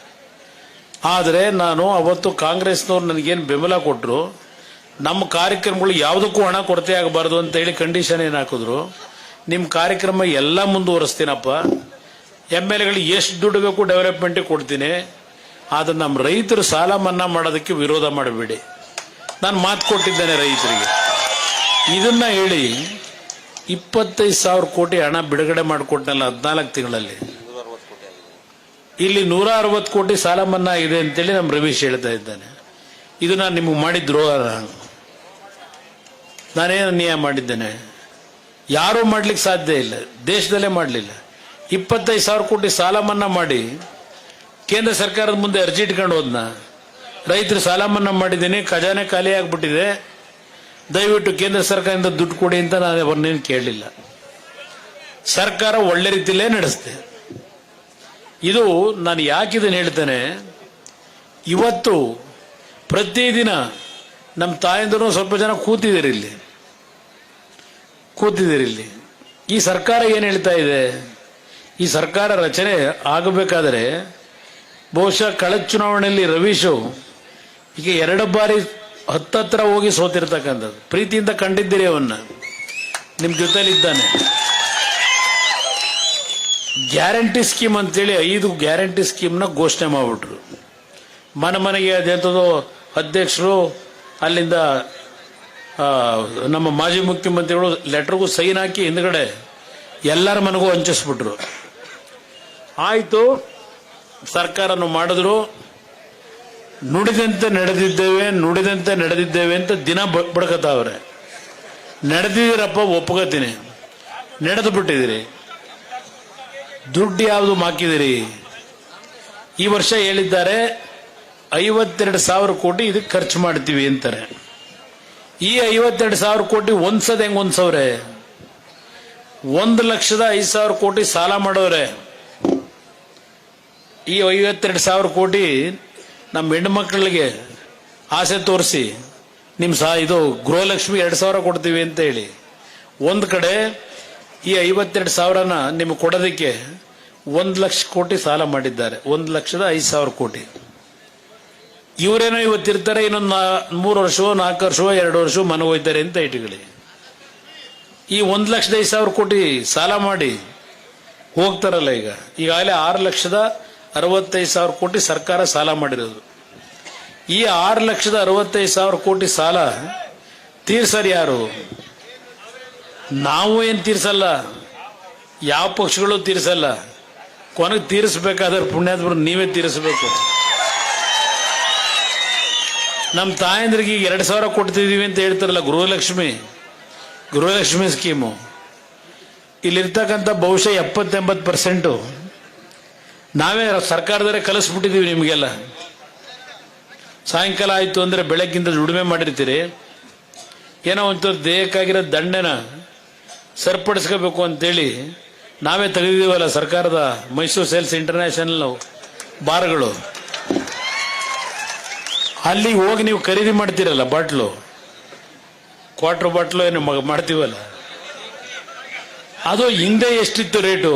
ಆದರೆ ನಾನು ಅವತ್ತು ಕಾಂಗ್ರೆಸ್ನವ್ರು ನನಗೇನು ಬೆಂಬಲ ಕೊಟ್ಟರು ನಮ್ಮ ಕಾರ್ಯಕ್ರಮಗಳು ಯಾವುದಕ್ಕೂ ಹಣ ಕೊರತೆ ಆಗಬಾರ್ದು ಅಂತ ಹೇಳಿ ಕಂಡೀಷನ್ ಏನು ಹಾಕಿದ್ರು ನಿಮ್ಮ ಕಾರ್ಯಕ್ರಮ ಎಲ್ಲ ಮುಂದುವರಿಸ್ತೀನಪ್ಪ. ಎಂ ಎಲ್ ಎಗಳಿಗೆ ಎಷ್ಟು ದುಡ್ಡು ಬೇಕು ಡೆವಲಪ್ಮೆಂಟಿಗೆ ಕೊಡ್ತೀನಿ. ಆದರೆ ನಮ್ಮ ರೈತರು ಸಾಲ ಮನ್ನಾ ಮಾಡೋದಕ್ಕೆ ವಿರೋಧ ಮಾಡಬೇಡಿ. ನಾನು ಮಾತು ಕೊಟ್ಟಿದ್ದೇನೆ ರೈತರಿಗೆ. ಇದನ್ನ ಹೇಳಿ ಇಪ್ಪತ್ತೈದು ಸಾವಿರ ಕೋಟಿ ಹಣ ಬಿಡುಗಡೆ ಮಾಡಿಕೊಟ್ನಲ್ಲ ಹದಿನಾಲ್ಕು ತಿಂಗಳಲ್ಲಿ. ಇಲ್ಲಿ ನೂರ ಅರವತ್ತು ಕೋಟಿ ಸಾಲ ಮನ್ನಾ ಇದೆ ಅಂತೇಳಿ ನಮ್ಮ ರಮೇಶ್ ಹೇಳ್ತಾ ಇದ್ದಾನೆ. ಇದು ನಾನು ನಿಮಗೆ ಮಾಡಿದ ದ್ರೋಹ ನಾನು ನಾನೇನು ಅನ್ಯಾಯ ಮಾಡಿದ್ದೇನೆ? ಯಾರೂ ಮಾಡ್ಲಿಕ್ಕೆ ಸಾಧ್ಯ ಇಲ್ಲ. ದೇಶದಲ್ಲೇ ಮಾಡಲಿಲ್ಲ. ಇಪ್ಪತ್ತೈದು ಸಾವಿರ ಕೋಟಿ ಸಾಲ ಮನ್ನಾ ಮಾಡಿ ಕೇಂದ್ರ ಸರ್ಕಾರದ ಮುಂದೆ ಅರ್ಜಿ ಇಟ್ಕೊಂಡು ಹೋದ್ನ? ರೈತರು ಸಾಲ ಮನ್ನಾ ಮಾಡಿದ್ದೀನಿ, ಖಜಾನೆ ಖಾಲಿ ಆಗ್ಬಿಟ್ಟಿದೆ. ದಯವಿಟ್ಟು ಕೇಂದ್ರ ಸರ್ಕಾರದಿಂದ ದುಡ್ಡು ಕೊಡಿ ಅಂತ ನಾನು ಅವ್ರನ್ನೇನು ಕೇಳಲಿಲ್ಲ. ಸರ್ಕಾರ ಒಳ್ಳೆ ರೀತಿಯಲ್ಲೇ ನಡೆಸಿದೆ. ಇದು ನಾನು ಯಾಕಿದನ್ನು ಹೇಳ್ತೇನೆ, ಇವತ್ತು ಪ್ರತಿದಿನ ನಮ್ಮ ತಾಯಂದ್ರು ಸ್ವಲ್ಪ ಜನ ಕೂತಿದ್ದೀರಿ ಇಲ್ಲಿ. ಕೂತಿದ್ದೀರಿ ಇಲ್ಲಿ. ಈ ಸರ್ಕಾರ ಏನು ಹೇಳ್ತಾ ಇದೆ? ಈ ಸರ್ಕಾರ ರಚನೆ ಆಗಬೇಕಾದರೆ ಬಹುಶಃ ಕಳೆದ ಚುನಾವಣೆಯಲ್ಲಿ ರವೀಶು ಈಗ ಎರಡು ಬಾರಿ ಹತ್ತತ್ರ ಹೋಗಿ ಸೋತಿರ್ತಕ್ಕಂಥದ್ದು. ಪ್ರೀತಿಯಿಂದ ಕಂಡಿದ್ದೀರಿ ಅವನ್ನ. ನಿಮ್ಮ ಜೊತೆಲಿದ್ದಾನೆ ಗ್ಯಾರಂಟಿ ಸ್ಕೀಮ್ ಅಂತೇಳಿ ಐದು ಗ್ಯಾರಂಟಿ ಸ್ಕೀಮ್ನ ಘೋಷಣೆ ಮಾಡಿಬಿಟ್ರು. ಮನೆ ಮನೆಗೆ ಅದೆಂಥದ್ದು ಅಧ್ಯಕ್ಷರು, ಅಲ್ಲಿಂದ ನಮ್ಮ ಮಾಜಿ ಮುಖ್ಯಮಂತ್ರಿಗಳು ಲೆಟರ್ಗೂ ಸೈನ್ ಹಾಕಿ ಹಿಂದ್ಗಡೆ ಎಲ್ಲರ ಮನೆಗೂ ಹಂಚಿಸ್ಬಿಟ್ರು. ಆಯಿತು. ಸರ್ಕಾರನು ಮಾಡಿದ್ರು, ನುಡಿದಂತೆ ನಡೆದಿದ್ದೇವೆ ನುಡಿದಂತೆ ನಡೆದಿದ್ದೇವೆ ಅಂತ ದಿನ ಬಡ್ಕತಾವ್ರೆ ನಡೆದಿದ್ದೀರಪ್ಪ, ಒಪ್ಕೋತೀನಿ. ನಡೆದು ಬಿಟ್ಟಿದ್ದೀರಿ. ದುಡ್ಡು ಯಾವುದು ಮಾಕಿದಿರಿ ಈ ವರ್ಷ ಹೇಳಿದ್ದಾರೆ, ಐವತ್ತೆರಡು ಸಾವಿರ ಕೋಟಿ ಇದಕ್ಕೆ ಖರ್ಚು ಮಾಡ್ತೀವಿ ಅಂತಾರೆ. ಈ ಐವತ್ತೆರಡು ಸಾವಿರ ಕೋಟಿ ಒಂದ್ಸದ ಹೆಂಗ್ ಒಂದ್ಸವ್ರೆ? ಒಂದು ಲಕ್ಷದ ಐದು ಸಾವಿರ ಕೋಟಿ ಸಾಲ ಮಾಡೋರೆ. ಈ ಐವತ್ತೆರಡು ಸಾವಿರ ಕೋಟಿ ನಮ್ಮ ಹೆಣ್ಣು ಮಕ್ಕಳಿಗೆ ಆಸೆ ತೋರಿಸಿ ನಿಮ್ಮ ಸಹ ಇದು ಗೃಹಲಕ್ಷ್ಮಿ ಎರಡು ಸಾವಿರ ಕೊಡ್ತೀವಿ ಅಂತ ಹೇಳಿ. ಒಂದು ಕಡೆ ಈ ಐವತ್ತೆರಡು ಸಾವಿರನ ನಿಮಗೆ ಕೊಡೋದಕ್ಕೆ ಒಂದು ಲಕ್ಷ ಕೋಟಿ ಸಾಲ ಮಾಡಿದ್ದಾರೆ. ಒಂದು ಲಕ್ಷದ ಐದು ಸಾವಿರ ಕೋಟಿ. ಇವರೇನೋ ಇವತ್ತಿರ್ತಾರೆ, ಇನ್ನೊಂದು ಮೂರು ವರ್ಷವೋ, ನಾಲ್ಕು ವರ್ಷವೋ, ಎರಡು ವರ್ಷವೋ ಮನೆ ಹೋಯ್ತಾರೆ ಅಂತ ಇಟ್ಕೊಳ್ಳಿ. ಈ ಒಂದು ಲಕ್ಷದ ಐದು ಸಾವಿರ ಕೋಟಿ ಸಾಲ ಮಾಡಿ ಹೋಗ್ತಾರಲ್ಲ ಈಗ. ಈಗಾಗಲೇ ಆರು ಲಕ್ಷದ ಅರವತ್ತೈದು ಸಾವಿರ ಕೋಟಿ ಸರ್ಕಾರ ಸಾಲ ಮಾಡಿರೋದು. ಈ ಆರು ಲಕ್ಷದ ಅರವತ್ತೈದು ಸಾವಿರ ಕೋಟಿ ಸಾಲ ತೀರ್ಸರ್ ಯಾರು? ನಾವು ಏನು ತೀರ್ಸಲ್ಲ? ಯಾವ ಪಕ್ಷಗಳು ತೀರ್ಸಲ್ಲ? ಕೊನೆಗೆ ತೀರಿಸ್ಬೇಕಾದ್ರೆ ಪುಣ್ಯಾತ್ಮರು ನೀವೇ ತೀರಿಸಬೇಕು. ನಮ್ಮ ತಾಯಂದ್ರಿಗೆ ಈಗ ಎರಡು ಸಾವಿರ ಕೊಡ್ತಿದ್ದೀವಿ ಅಂತ ಹೇಳ್ತಾರಲ್ಲ ಗೃಹಲಕ್ಷ್ಮಿ ಗೃಹಲಕ್ಷ್ಮಿ ಸ್ಕೀಮು. ಇಲ್ಲಿರ್ತಕ್ಕಂಥ ಬಹುಶಃ ಎಪ್ಪತ್ತೆಂಬತ್ತು ಪರ್ಸೆಂಟು ನಾವೇ ಸರ್ಕಾರದವರೇ ಕಲಿಸ್ಬಿಟ್ಟಿದ್ದೀವಿ ನಿಮಗೆಲ್ಲ. ಸಾಯಂಕಾಲ ಆಯಿತು ಅಂದರೆ ಬೆಳಗ್ಗಿಂದ ದುಡಿಮೆ ಮಾಡಿರ್ತೀರಿ. ಏನೋ ಒಂಥರ ದೇಹಕ್ಕಾಗಿರೋ ದಂಡೆನ ಸರಿಪಡಿಸ್ಕೋಬೇಕು ಅಂತೇಳಿ ನಾವೇ ತೆಗೆದಿದ್ದೀವಲ್ಲ ಸರ್ಕಾರದ ಮೈಸೂರು ಸೇಲ್ಸ್ ಇಂಟರ್ನ್ಯಾಷನಲ್ ಬಾರ್ಗಳು. ಅಲ್ಲಿ ಹೋಗಿ ನೀವು ಖರೀದಿ ಮಾಡ್ತೀರಲ್ಲ ಬಾಟ್ಲು. ಕ್ವಾರ್ಟರ್ ಬಾಟ್ಲು ಏನು ಮಾಡ್ತೀವಲ್ಲ. ಅದು ಹಿಂದೆ ಎಷ್ಟಿತ್ತು ರೇಟು?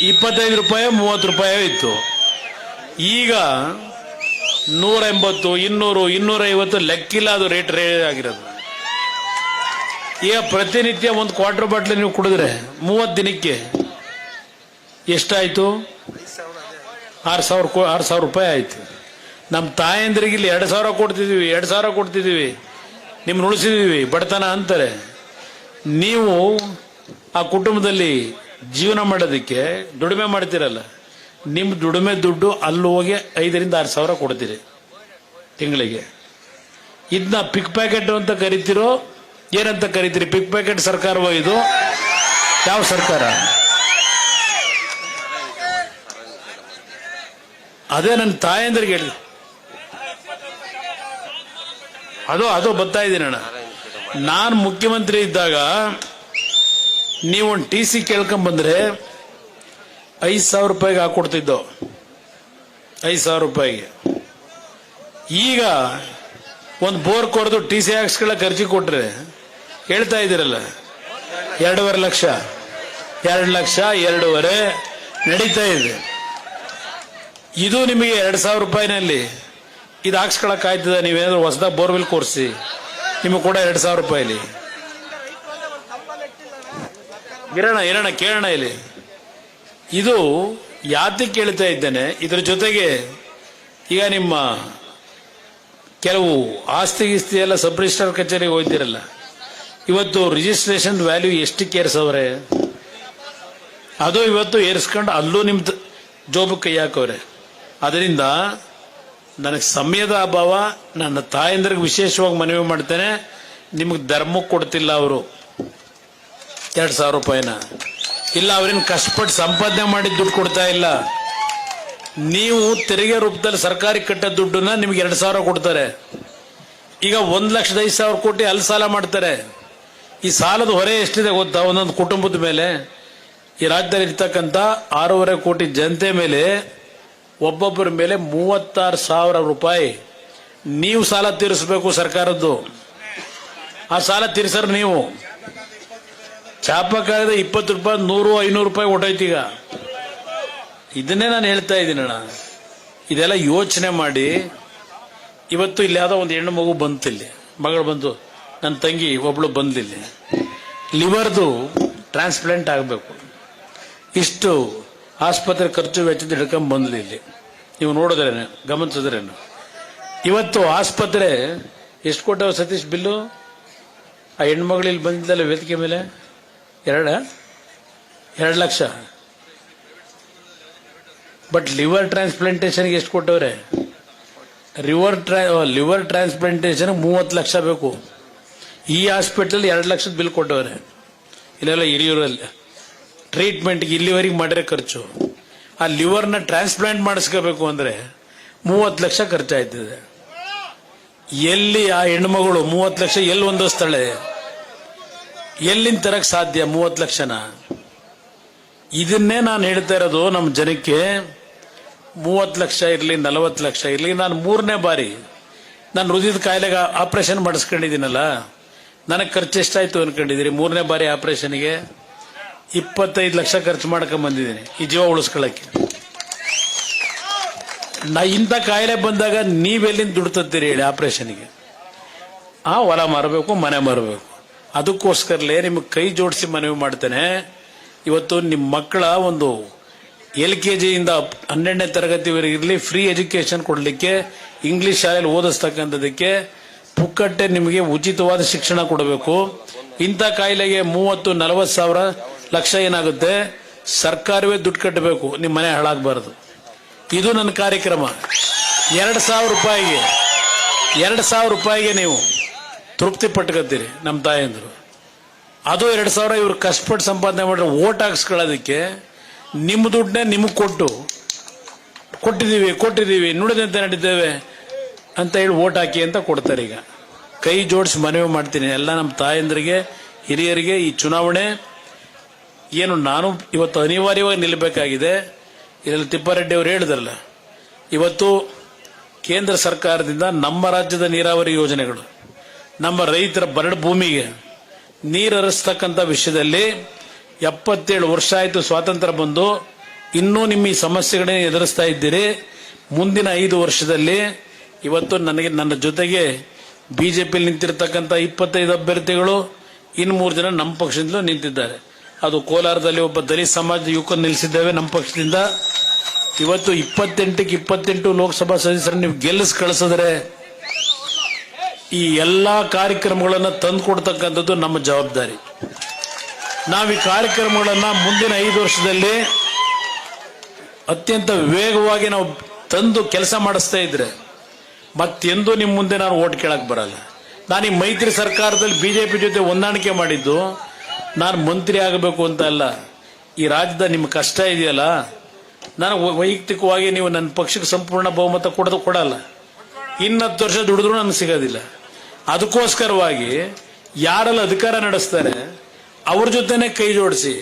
ಇಪ್ಪತ್ತೈದು ರೂಪಾಯಿ, ಮೂವತ್ತು ರೂಪಾಯಿ ಇತ್ತು. ಈಗ ನೂರ ಎಂಬತ್ತು ಇನ್ನೂರು, ಇನ್ನೂರೈವತ್ತು ಲೆಕ್ಕಿಲ್ಲ ಅದು ರೇಟ್ ರೇ ಆಗಿರೋದು. ಈಗ ಪ್ರತಿನಿತ್ಯ ಒಂದು ಕ್ವಾರ್ಟರ್ ಬಾಟ್ಲ್ ನೀವು ಕುಡಿದ್ರೆ ಮೂವತ್ತು ದಿನಕ್ಕೆ ಎಷ್ಟಾಯ್ತು? ಆರು ಸಾವಿರ ಆರು ಸಾವಿರ ರೂಪಾಯಿ ಆಯ್ತು. ನಮ್ಮ ತಾಯಂದ್ರಿಗೆ ಇಲ್ಲಿ ಎರಡು ಸಾವಿರ ಕೊಡ್ತಿದ್ದೀವಿ ಎರಡು ಸಾವಿರ ಕೊಡ್ತಿದ್ದೀವಿ ನಿಮ್ಮನ್ನ ಉಳಿಸಿದ್ದೀವಿ ಬಡತನ ಅಂತಾರೆ. ನೀವು ಆ ಕುಟುಂಬದಲ್ಲಿ ಜೀವನ ಮಾಡೋದಕ್ಕೆ ದುಡಿಮೆ ಮಾಡ್ತೀರಲ್ಲ ನಿಮ್ಮ ದುಡಿಮೆ ದುಡ್ಡು ಅಲ್ಲಿ ಹೋಗಿ ಐದರಿಂದ ಆರು ಸಾವಿರ ಕೊಡ್ತೀರಿ ತಿಂಗಳಿಗೆ. ಇದನ್ನ ಪಿಕ್ ಪ್ಯಾಕೆಟ್ ಅಂತ ಕರಿತೀರೋ, ಏನಂತ ಕರಿತೀರಿ? ಪಿಕ್ ಪ್ಯಾಕೆಟ್ ಸರ್ಕಾರವೋ ಇದು ಯಾವ ಸರ್ಕಾರ? ಅದೇ ನನ್ನ ತಾಯಂದ್ರಿಗೆ ಹೇಳಿ. ಅದು ಅದು ಬರ್ತಾ ಇದ್ದೀನಿ ನಾನು ಮುಖ್ಯಮಂತ್ರಿ ಇದ್ದಾಗ ನೀವು ಒಂದು ಟಿ ಸಿ ಕೇಳ್ಕೊಂಬಂದ್ರೆ ಐದು ಸಾವಿರ ರೂಪಾಯಿಗೆ ಹಾಕೊಡ್ತಿದ್ದೋ? ಐದು ಸಾವಿರ ರೂಪಾಯಿಗೆ. ಈಗ ಒಂದು ಬೋರ್ ಕೊಡ್ದು ಟಿ ಸಿ ಹಾಕ್ಸ್ಕೊಳ್ಳೋಕೆ ಅರ್ಜಿ ಕೊಟ್ರೆ ಹೇಳ್ತಾ ಇದ್ದೀರಲ್ಲ, ಎರಡೂವರೆ ಲಕ್ಷ, ಎರಡು ಲಕ್ಷ, ಎರಡೂವರೆ ನಡೀತಾ ಇದೆ. ಇದು ನಿಮಗೆ ಎರಡು ಸಾವಿರ ರೂಪಾಯಿನಲ್ಲಿ ಇದು ಹಾಕ್ಸ್ಕೊಳಕ್ ಆಯ್ತದ? ನೀವೇನಾದ್ರು ಹೊಸದಾಗ ಬೋರ್ವೆಲ್ ಕೋರಿಸಿ ನಿಮಗೆ ಕೂಡ ಎರಡು ಸಾವಿರ ರೂಪಾಯಿಲಿ. ಇರೋಣ ಇರೋಣ, ಕೇಳೋಣ ಇಲ್ಲಿ. ಇದು ಯಾತಕ್ಕೆ ಕೇಳ್ತಾ ಇದ್ದೇನೆ, ಇದರ ಜೊತೆಗೆ ಈಗ ನಿಮ್ಮ ಕೆಲವು ಆಸ್ತಿ ಗೀಸ್ತಿ ಎಲ್ಲ ಸಬ್ ರಿಜಿಸ್ಟ್ರಾರ್ ಕಚೇರಿಗೆ ಹೋಗ್ತಿರಲ್ಲ ಇವತ್ತು ರಿಜಿಸ್ಟ್ರೇಷನ್ ವ್ಯಾಲ್ಯೂ ಎಷ್ಟಕ್ಕೆ ಏರ್ಸವ್ರೆ? ಅದು ಇವತ್ತು ಏರಿಸ್ಕೊಂಡು ಅಲ್ಲೂ ನಿಮ್ದು ಜೋಬು ಕೈ ಹಾಕವ್ರೆ. ಅದರಿಂದ ನನಗೆ ಸಮಯದ ಅಭಾವ, ನನ್ನ ತಾಯಂದ್ರಿಗೆ ವಿಶೇಷವಾಗಿ ಮನವಿ ಮಾಡ್ತೇನೆ. ನಿಮಗೆ ಧರ್ಮಕ್ಕೆ ಕೊಡ್ತಿಲ್ಲ ಅವರು. ಎರಡು ಸಾವಿರ ರೂಪಾಯಿನ. ಇಲ್ಲ, ಅವ್ರೇನು ಕಷ್ಟಪಟ್ಟು ಸಂಪಾದನೆ ಮಾಡಿ ದುಡ್ಡು ಕೊಡ್ತಾ ಇಲ್ಲ. ನೀವು ತೆರಿಗೆ ರೂಪದಲ್ಲಿ ಸರ್ಕಾರಿ ಕಟ್ಟ ದುಡ್ಡನ್ನ ನಿಮ್ಗೆ ಎರಡು ಸಾವಿರ ಕೊಡ್ತಾರೆ. ಈಗ ಒಂದು ಲಕ್ಷದ ಐದು ಸಾವಿರ ಕೋಟಿ ಅಲ್ಲಿ ಸಾಲ ಮಾಡ್ತಾರೆ. ಈ ಸಾಲದ ಹೊರೆ ಎಷ್ಟಿದೆ ಗೊತ್ತಾ? ಒಂದೊಂದು ಕುಟುಂಬದ ಮೇಲೆ. ಈ ರಾಜ್ಯದಲ್ಲಿ ಇರ್ತಕ್ಕಂಥ ಆರೂವರೆ ಕೋಟಿ ಜನತೆ ಮೇಲೆ ಒಬ್ಬೊಬ್ಬರ ಮೇಲೆ ಮೂವತ್ತಾರು ಸಾವಿರ ರೂಪಾಯಿ. ನೀವು ಸಾಲ ತೀರಿಸಬೇಕು ಸರ್ಕಾರದ್ದು. ಆ ಸಾಲ ತೀರಿಸರು ನೀವು. ಚಾಪ ಕಾಯ್ದೆ ಇಪ್ಪತ್ತು ರೂಪಾಯಿ, ನೂರು, ಐನೂರು ರೂಪಾಯಿ ಹೊಟ್ಟೈತಿ ಈಗ. ಇದನ್ನೇ ನಾನು ಹೇಳ್ತಾ ಇದ್ದೀನಿ ಅಣ್ಣ. ಇದೆಲ್ಲ ಯೋಚನೆ ಮಾಡಿ. ಇವತ್ತು ಇಲ್ಲಿ ಯಾವುದೋ ಒಂದು ಹೆಣ್ಣು ಮಗು ಬಂತಿಲ್ಲಿ ಮಗಳು ಬಂದು, ನನ್ನ ತಂಗಿ, ಒಬ್ಳು ಬಂದಿಲ್ಲಿ ಲಿವರ್ದು ಟ್ರಾನ್ಸ್ಪ್ಲಾಂಟ್ ಆಗಬೇಕು. ಇಷ್ಟು ಆಸ್ಪತ್ರೆ ಖರ್ಚು ವೆಚ್ಚದ ಹಿಡ್ಕೊಂಡು ಬಂದ್ಲಿ ಇಲ್ಲಿ. ನೀವು ನೋಡಿದ್ರೇನು, ಗಮನಿಸಿದ್ರೇನು. ಇವತ್ತು ಆಸ್ಪತ್ರೆ, ಎಷ್ಟು ಕೊಟ್ಟವ ಸತೀಶ್ ಬಿಲ್ಲು? ಆ ಹೆಣ್ಮಗಳು ಇಲ್ಲಿ ಬಂದಿದ್ದಲ್ಲ ವೇದಿಕೆ ಮೇಲೆ? ಎರಡ? ಎರಡು ಲಕ್ಷ. ಬಟ್ ಲಿವರ್ ಟ್ರಾನ್ಸ್ಪ್ಲಾಂಟೇಶನ್ಗೆ ಎಷ್ಟು ಕೊಟ್ಟವ್ರೆ? ರಿವರ್ ಟ್ರಾ ಲಿವರ್ ಟ್ರಾನ್ಸ್ಪ್ಲಾಂಟೇಶನ್ ಮೂವತ್ತು ಲಕ್ಷ ಬೇಕು. ಈ ಹಾಸ್ಪಿಟಲ್ ಎರಡು ಲಕ್ಷದ ಬಿಲ್ ಕೊಟ್ಟವ್ರೆ. ಇಲ್ಲೆಲ್ಲ ಹಿರಿಯೂರಲ್ಲಿ. ಟ್ರೀಟ್ಮೆಂಟ್ಗೆ ಇಲ್ಲಿವರೆಗೆ ಮಾಡಿರೋ ಖರ್ಚು. ಆ ಲಿವರ್ನ ಟ್ರಾನ್ಸ್ಪ್ಲಾಂಟ್ ಮಾಡಿಸ್ಕೋಬೇಕು ಅಂದ್ರೆ ಮೂವತ್ತು ಲಕ್ಷ ಖರ್ಚಾಯ್ತದೆ. ಎಲ್ಲಿ ಆ ಹೆಣ್ಮಗಳು ಮೂವತ್ತು ಲಕ್ಷ ಎಲ್ಲಿ ಹೊಂದಿಸ್ತಾಳೆ ಎಲ್ಲಿಂದ ತರಕ್ ಸಾಧ್ಯ? ಮೂವತ್ತು ಲಕ್ಷನ? ಇದನ್ನೇ ನಾನು ಹೇಳ್ತಾ ಇರೋದು ನಮ್ಮ ಜನಕ್ಕೆ. ಮೂವತ್ತು ಲಕ್ಷ ಇರಲಿ, ನಲವತ್ತು ಲಕ್ಷ ಇರಲಿ, ನಾನು ಮೂರನೇ ಬಾರಿ ನಾನು ಹೃದಯದ ಕಾಯಿಲೆಗೆ ಆಪರೇಷನ್ ಮಾಡಿಸ್ಕೊಂಡಿದ್ದೀನಲ್ಲ. ನನಗೆ ಖರ್ಚು ಎಷ್ಟಾಯ್ತು ಅನ್ಕೊಂಡಿದ್ದೀರಿ? ಮೂರನೇ ಬಾರಿ ಆಪರೇಷನ್ಗೆ ಇಪ್ಪತ್ತೈದು ಲಕ್ಷ ಖರ್ಚು ಮಾಡ್ಕೊಂಡ್ ಬಂದಿದ್ದೀನಿ. ಈ ಜೀವ ಉಳಿಸ್ಕೊಳ್ಳೋಕ್ಕೆ. ನಾ ಇಂಥ ಕಾಯಿಲೆ ಬಂದಾಗ ನೀವೆಲ್ಲಿಂದ ದುಡ್ತತ್ತೀರಿ ಹೇಳಿ ಆಪರೇಷನ್ಗೆ? ಆ ಹೊಲ ಮಾರಬೇಕು, ಮನೆ ಮಾರಬೇಕು. ಅದಕ್ಕೋಸ್ಕರಲೇ ನಿಮಗೆ ಕೈ ಜೋಡಿಸಿ ಮನವಿ ಮಾಡ್ತೇನೆ. ಇವತ್ತು ನಿಮ್ಮ ಮಕ್ಕಳ ಒಂದು ಎಲ್ ಕೆ ಜಿಯಿಂದ ಹನ್ನೆರಡನೇ ತರಗತಿವರೆಗೆ ಇರಲಿ ಫ್ರೀ ಎಜುಕೇಶನ್ ಕೊಡಲಿಕ್ಕೆ ಇಂಗ್ಲಿಷ್ ಶಾಲೆಯಲ್ಲಿ ಓದಿಸ್ತಕ್ಕಂಥದಕ್ಕೆ ಪುಕ್ಕಟ್ಟೆ ನಿಮಗೆ ಉಚಿತವಾದ ಶಿಕ್ಷಣ ಕೊಡಬೇಕು. ಇಂಥ ಕಾಯಿಲೆಗೆ ಮೂವತ್ತು, ನಲವತ್ತು ಸಾವಿರ ಲಕ್ಷ ಏನಾಗುತ್ತೆ? ಸರ್ಕಾರವೇ ದುಡ್ಡು ಕಟ್ಟಬೇಕು ನಿಮ್ಮ ಮನೆ ಹಾಳಾಗಬಾರದು. ಇದು ನನ್ನ ಕಾರ್ಯಕ್ರಮ. ಎರಡು ಸಾವಿರ ರೂಪಾಯಿಗೆ, ಎರಡು ಸಾವಿರ ರೂಪಾಯಿಗೆ ನೀವು ತೃಪ್ತಿ ಪಟ್ಕೋತೀರಿ ನಮ್ಮ ತಾಯಂದ್ರು. ಅದು ಎರಡು ಸಾವಿರ ಇವ್ರು ಕಷ್ಟಪಟ್ಟು ಸಂಪಾದನೆ ಮಾಡಿದ್ರೆ ಓಟ್ ಹಾಕ್ಸ್ಕೊಳ್ಳೋದಕ್ಕೆ ನಿಮ್ಮ ದುಡ್ಡನ್ನೇ ನಿಮಗೆ ಕೊಟ್ಟು. ಕೊಟ್ಟಿದ್ದೀವಿ ಕೊಟ್ಟಿದ್ದೀವಿ ನುಡಿದಂತೆ ನಡೀತೇವೆ ಅಂತ ಹೇಳಿ ಓಟ್ ಹಾಕಿ ಅಂತ ಕೊಡ್ತಾರೆ ಈಗ. ಕೈ ಜೋಡಿಸಿ ಮನವಿ ಮಾಡ್ತೀನಿ ಎಲ್ಲ ನಮ್ಮ ತಾಯಂದ್ರಿಗೆ, ಹಿರಿಯರಿಗೆ ಈ ಚುನಾವಣೆ. ಏನು ನಾನು ಇವತ್ತು ಅನಿವಾರ್ಯವಾಗಿ ನಿಲ್ಲಬೇಕಾಗಿದೆ ಇದರಲ್ಲಿ ತಿಪ್ಪಾರೆಡ್ಡಿ ಅವರು ಹೇಳಿದ್ರಲ್ಲ, ಇವತ್ತು ಕೇಂದ್ರ ಸರ್ಕಾರದಿಂದ ನಮ್ಮ ರಾಜ್ಯದ ನೀರಾವರಿ ಯೋಜನೆಗಳು. ನಮ್ಮ ರೈತರ ಬರಡು ಭೂಮಿಗೆ ನೀರು ಹರಿಸ್ತಕ್ಕಂಥ ವಿಷಯದಲ್ಲಿ ಎಪ್ಪತ್ತೇಳು ವರ್ಷ ಆಯಿತು ಸ್ವಾತಂತ್ರ್ಯ ಬಂದು ಇನ್ನೂ ನಿಮ್ಮ ಈ ಸಮಸ್ಯೆಗಳೇ ಎದುರಿಸ್ತಾ ಇದ್ದೀರಿ. ಮುಂದಿನ ಐದು ವರ್ಷದಲ್ಲಿ ಇವತ್ತು ನನಗೆ ನನ್ನ ಜೊತೆಗೆ ಬಿಜೆಪಿಯಲ್ಲಿ ನಿಂತಿರ್ತಕ್ಕಂಥ ಇಪ್ಪತ್ತೈದು ಅಭ್ಯರ್ಥಿಗಳು, ಇನ್ನು ಮೂರು ಜನ ನಮ್ಮ ಪಕ್ಷದಿಂದಲೂ ನಿಂತಿದ್ದಾರೆ. ಅದು ಕೋಲಾರದಲ್ಲಿ ಒಬ್ಬ ದಲಿತ ಸಮಾಜ ಯುವಕ ನಿಲ್ಲಿಸಿದ್ದೇವೆ ನಮ್ಮ ಪಕ್ಷದಿಂದ. ಇವತ್ತು ಇಪ್ಪತ್ತೆಂಟಕ್ಕೆ ಇಪ್ಪತ್ತೆಂಟು ಲೋಕಸಭಾ ಸದಸ್ಯರನ್ನು ನೀವು ಗೆಲ್ಲಿಸಿ ಕಳಿಸಿದ್ರೆ ಈ ಎಲ್ಲಾ ಕಾರ್ಯಕ್ರಮಗಳನ್ನು ತಂದು ಕೊಡ್ತಕ್ಕಂಥದ್ದು ನಮ್ಮ ಜವಾಬ್ದಾರಿ. ನಾವು ಈ ಕಾರ್ಯಕ್ರಮಗಳನ್ನು ಮುಂದಿನ ಐದು ವರ್ಷದಲ್ಲಿ ಅತ್ಯಂತ ವೇಗವಾಗಿ ನಾವು ತಂದು ಕೆಲಸ ಮಾಡಿಸ್ತಾ ಇದ್ರೆ ಮತ್ತೆಂದೂ ನಿಮ್ಮ ಮುಂದೆ ನಾನು ಓಟ್ ಕೇಳಕ್ಕೆ ಬರಲ್ಲ. ನಾನು ಈ ಮೈತ್ರಿ ಸರ್ಕಾರದಲ್ಲಿ ಬಿಜೆಪಿ ಜೊತೆ ಹೊಂದಾಣಿಕೆ ಮಾಡಿದ್ದು ನಾನು ಮಂತ್ರಿ ಆಗಬೇಕು ಅಂತ ಅಲ್ಲ. ಈ ರಾಜ್ಯದ ನಿಮ್ಮ ಕಷ್ಟ ಇದೆಯಲ್ಲ? ನಾನು ವೈಯಕ್ತಿಕವಾಗಿ ನೀವು ನನ್ನ ಪಕ್ಷಕ್ಕೆ ಸಂಪೂರ್ಣ ಬಹುಮತ ಕೊಡೋದು ಕೊಡಲ್ಲ. ಇನ್ನತ್ತು ವರ್ಷ ದುಡಿದ್ರೂ ನನಗೆ ಸಿಗೋದಿಲ್ಲ. ಅದಕ್ಕೋಸ್ಕರವಾಗಿ ಯಾರೆಲ್ಲ ಅಧಿಕಾರ ನಡೆಸ್ತಾರೆ, ಅವ್ರ ಜೊತೆನೆ ಕೈ ಜೋಡಿಸಿ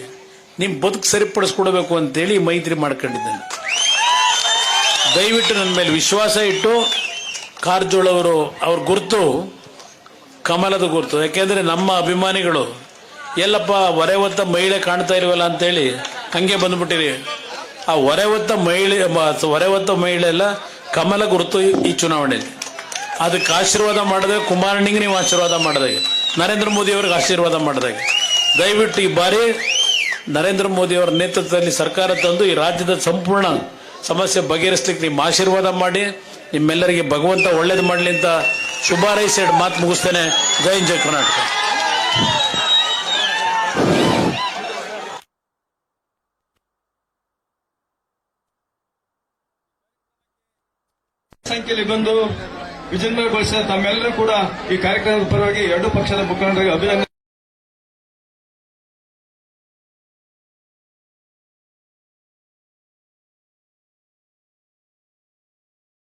ನಿಮ್ ಬದುಕು ಸರಿಪಡಿಸ್ಕೊಡ್ಬೇಕು ಅಂತೇಳಿ ಮೈತ್ರಿ ಮಾಡ್ಕೊಂಡಿದ್ದೇನೆ. ದಯವಿಟ್ಟು ನನ್ನ ಮೇಲೆ ವಿಶ್ವಾಸ ಇಟ್ಟು ಕಾರಜೋಳ ಅವರು ಅವ್ರ ಗುರುತು ಕಮಲದ ಗುರುತು. ಯಾಕೆಂದ್ರೆ ನಮ್ಮ ಅಭಿಮಾನಿಗಳು, ಎಲ್ಲಪ್ಪ ಹೊರೆ ಹೊತ್ತ ಮಹಿಳೆ ಕಾಣ್ತಾ ಇಲ್ವಲ್ಲ ಅಂತೇಳಿ ಹಂಗೆ ಬಂದ್ಬಿಟ್ಟಿರಿ. ಆ ಹೊರೆ ಹೊತ್ತ ಮಹಿಳೆ ಹೊರೆ ಹೊತ್ತ ಮಹಿಳೆ ಎಲ್ಲ ಕಮಲ ಗುರುತು ಈ ಚುನಾವಣೆಯಲ್ಲಿ. ಅದಕ್ಕೆ ಆಶೀರ್ವಾದ ಮಾಡಿದಾಗ ಕುಮಾರಣ್ಣಿಗೆ ನೀವು ಆಶೀರ್ವಾದ ಮಾಡಿದಾಗ ನರೇಂದ್ರ ಮೋದಿ ಅವ್ರಿಗೆ ಆಶೀರ್ವಾದ ಮಾಡಿದಾಗ ದಯವಿಟ್ಟು ಈ ಬಾರಿ ನರೇಂದ್ರ ಮೋದಿ ಅವರ ನೇತೃತ್ವದಲ್ಲಿ ಸರ್ಕಾರ ತಂದು ಈ ರಾಜ್ಯದ ಸಂಪೂರ್ಣ ಸಮಸ್ಯೆ ಬಗೆಹರಿಸಲಿಕ್ಕೆ ನಿಮ್ಮ ಆಶೀರ್ವಾದ ಮಾಡಿ. ನಿಮ್ಮೆಲ್ಲರಿಗೆ ಭಗವಂತ ಒಳ್ಳೇದು ಮಾಡಲಿ ಅಂತ ಶುಭಾರೈಸಿ ಎರಡು ಮಾತು ಮುಗಿಸ್ತೇನೆ. ಜೈ ಜೈ ಕರ್ನಾಟಕ. ಸಂಖ್ಯೆಯಲ್ಲಿ ಬಂದು ವಿಜೃಂಭಣೆಗೊಳಿಸಿದ ತಮ್ಮೆಲ್ಲರೂ ಕೂಡ ಈ ಕಾರ್ಯಕ್ರಮದ ಪರವಾಗಿ ಎರಡು ಪಕ್ಷದ ಮುಖಂಡರಿಗೆ ಅಭಿನಂದನೆ.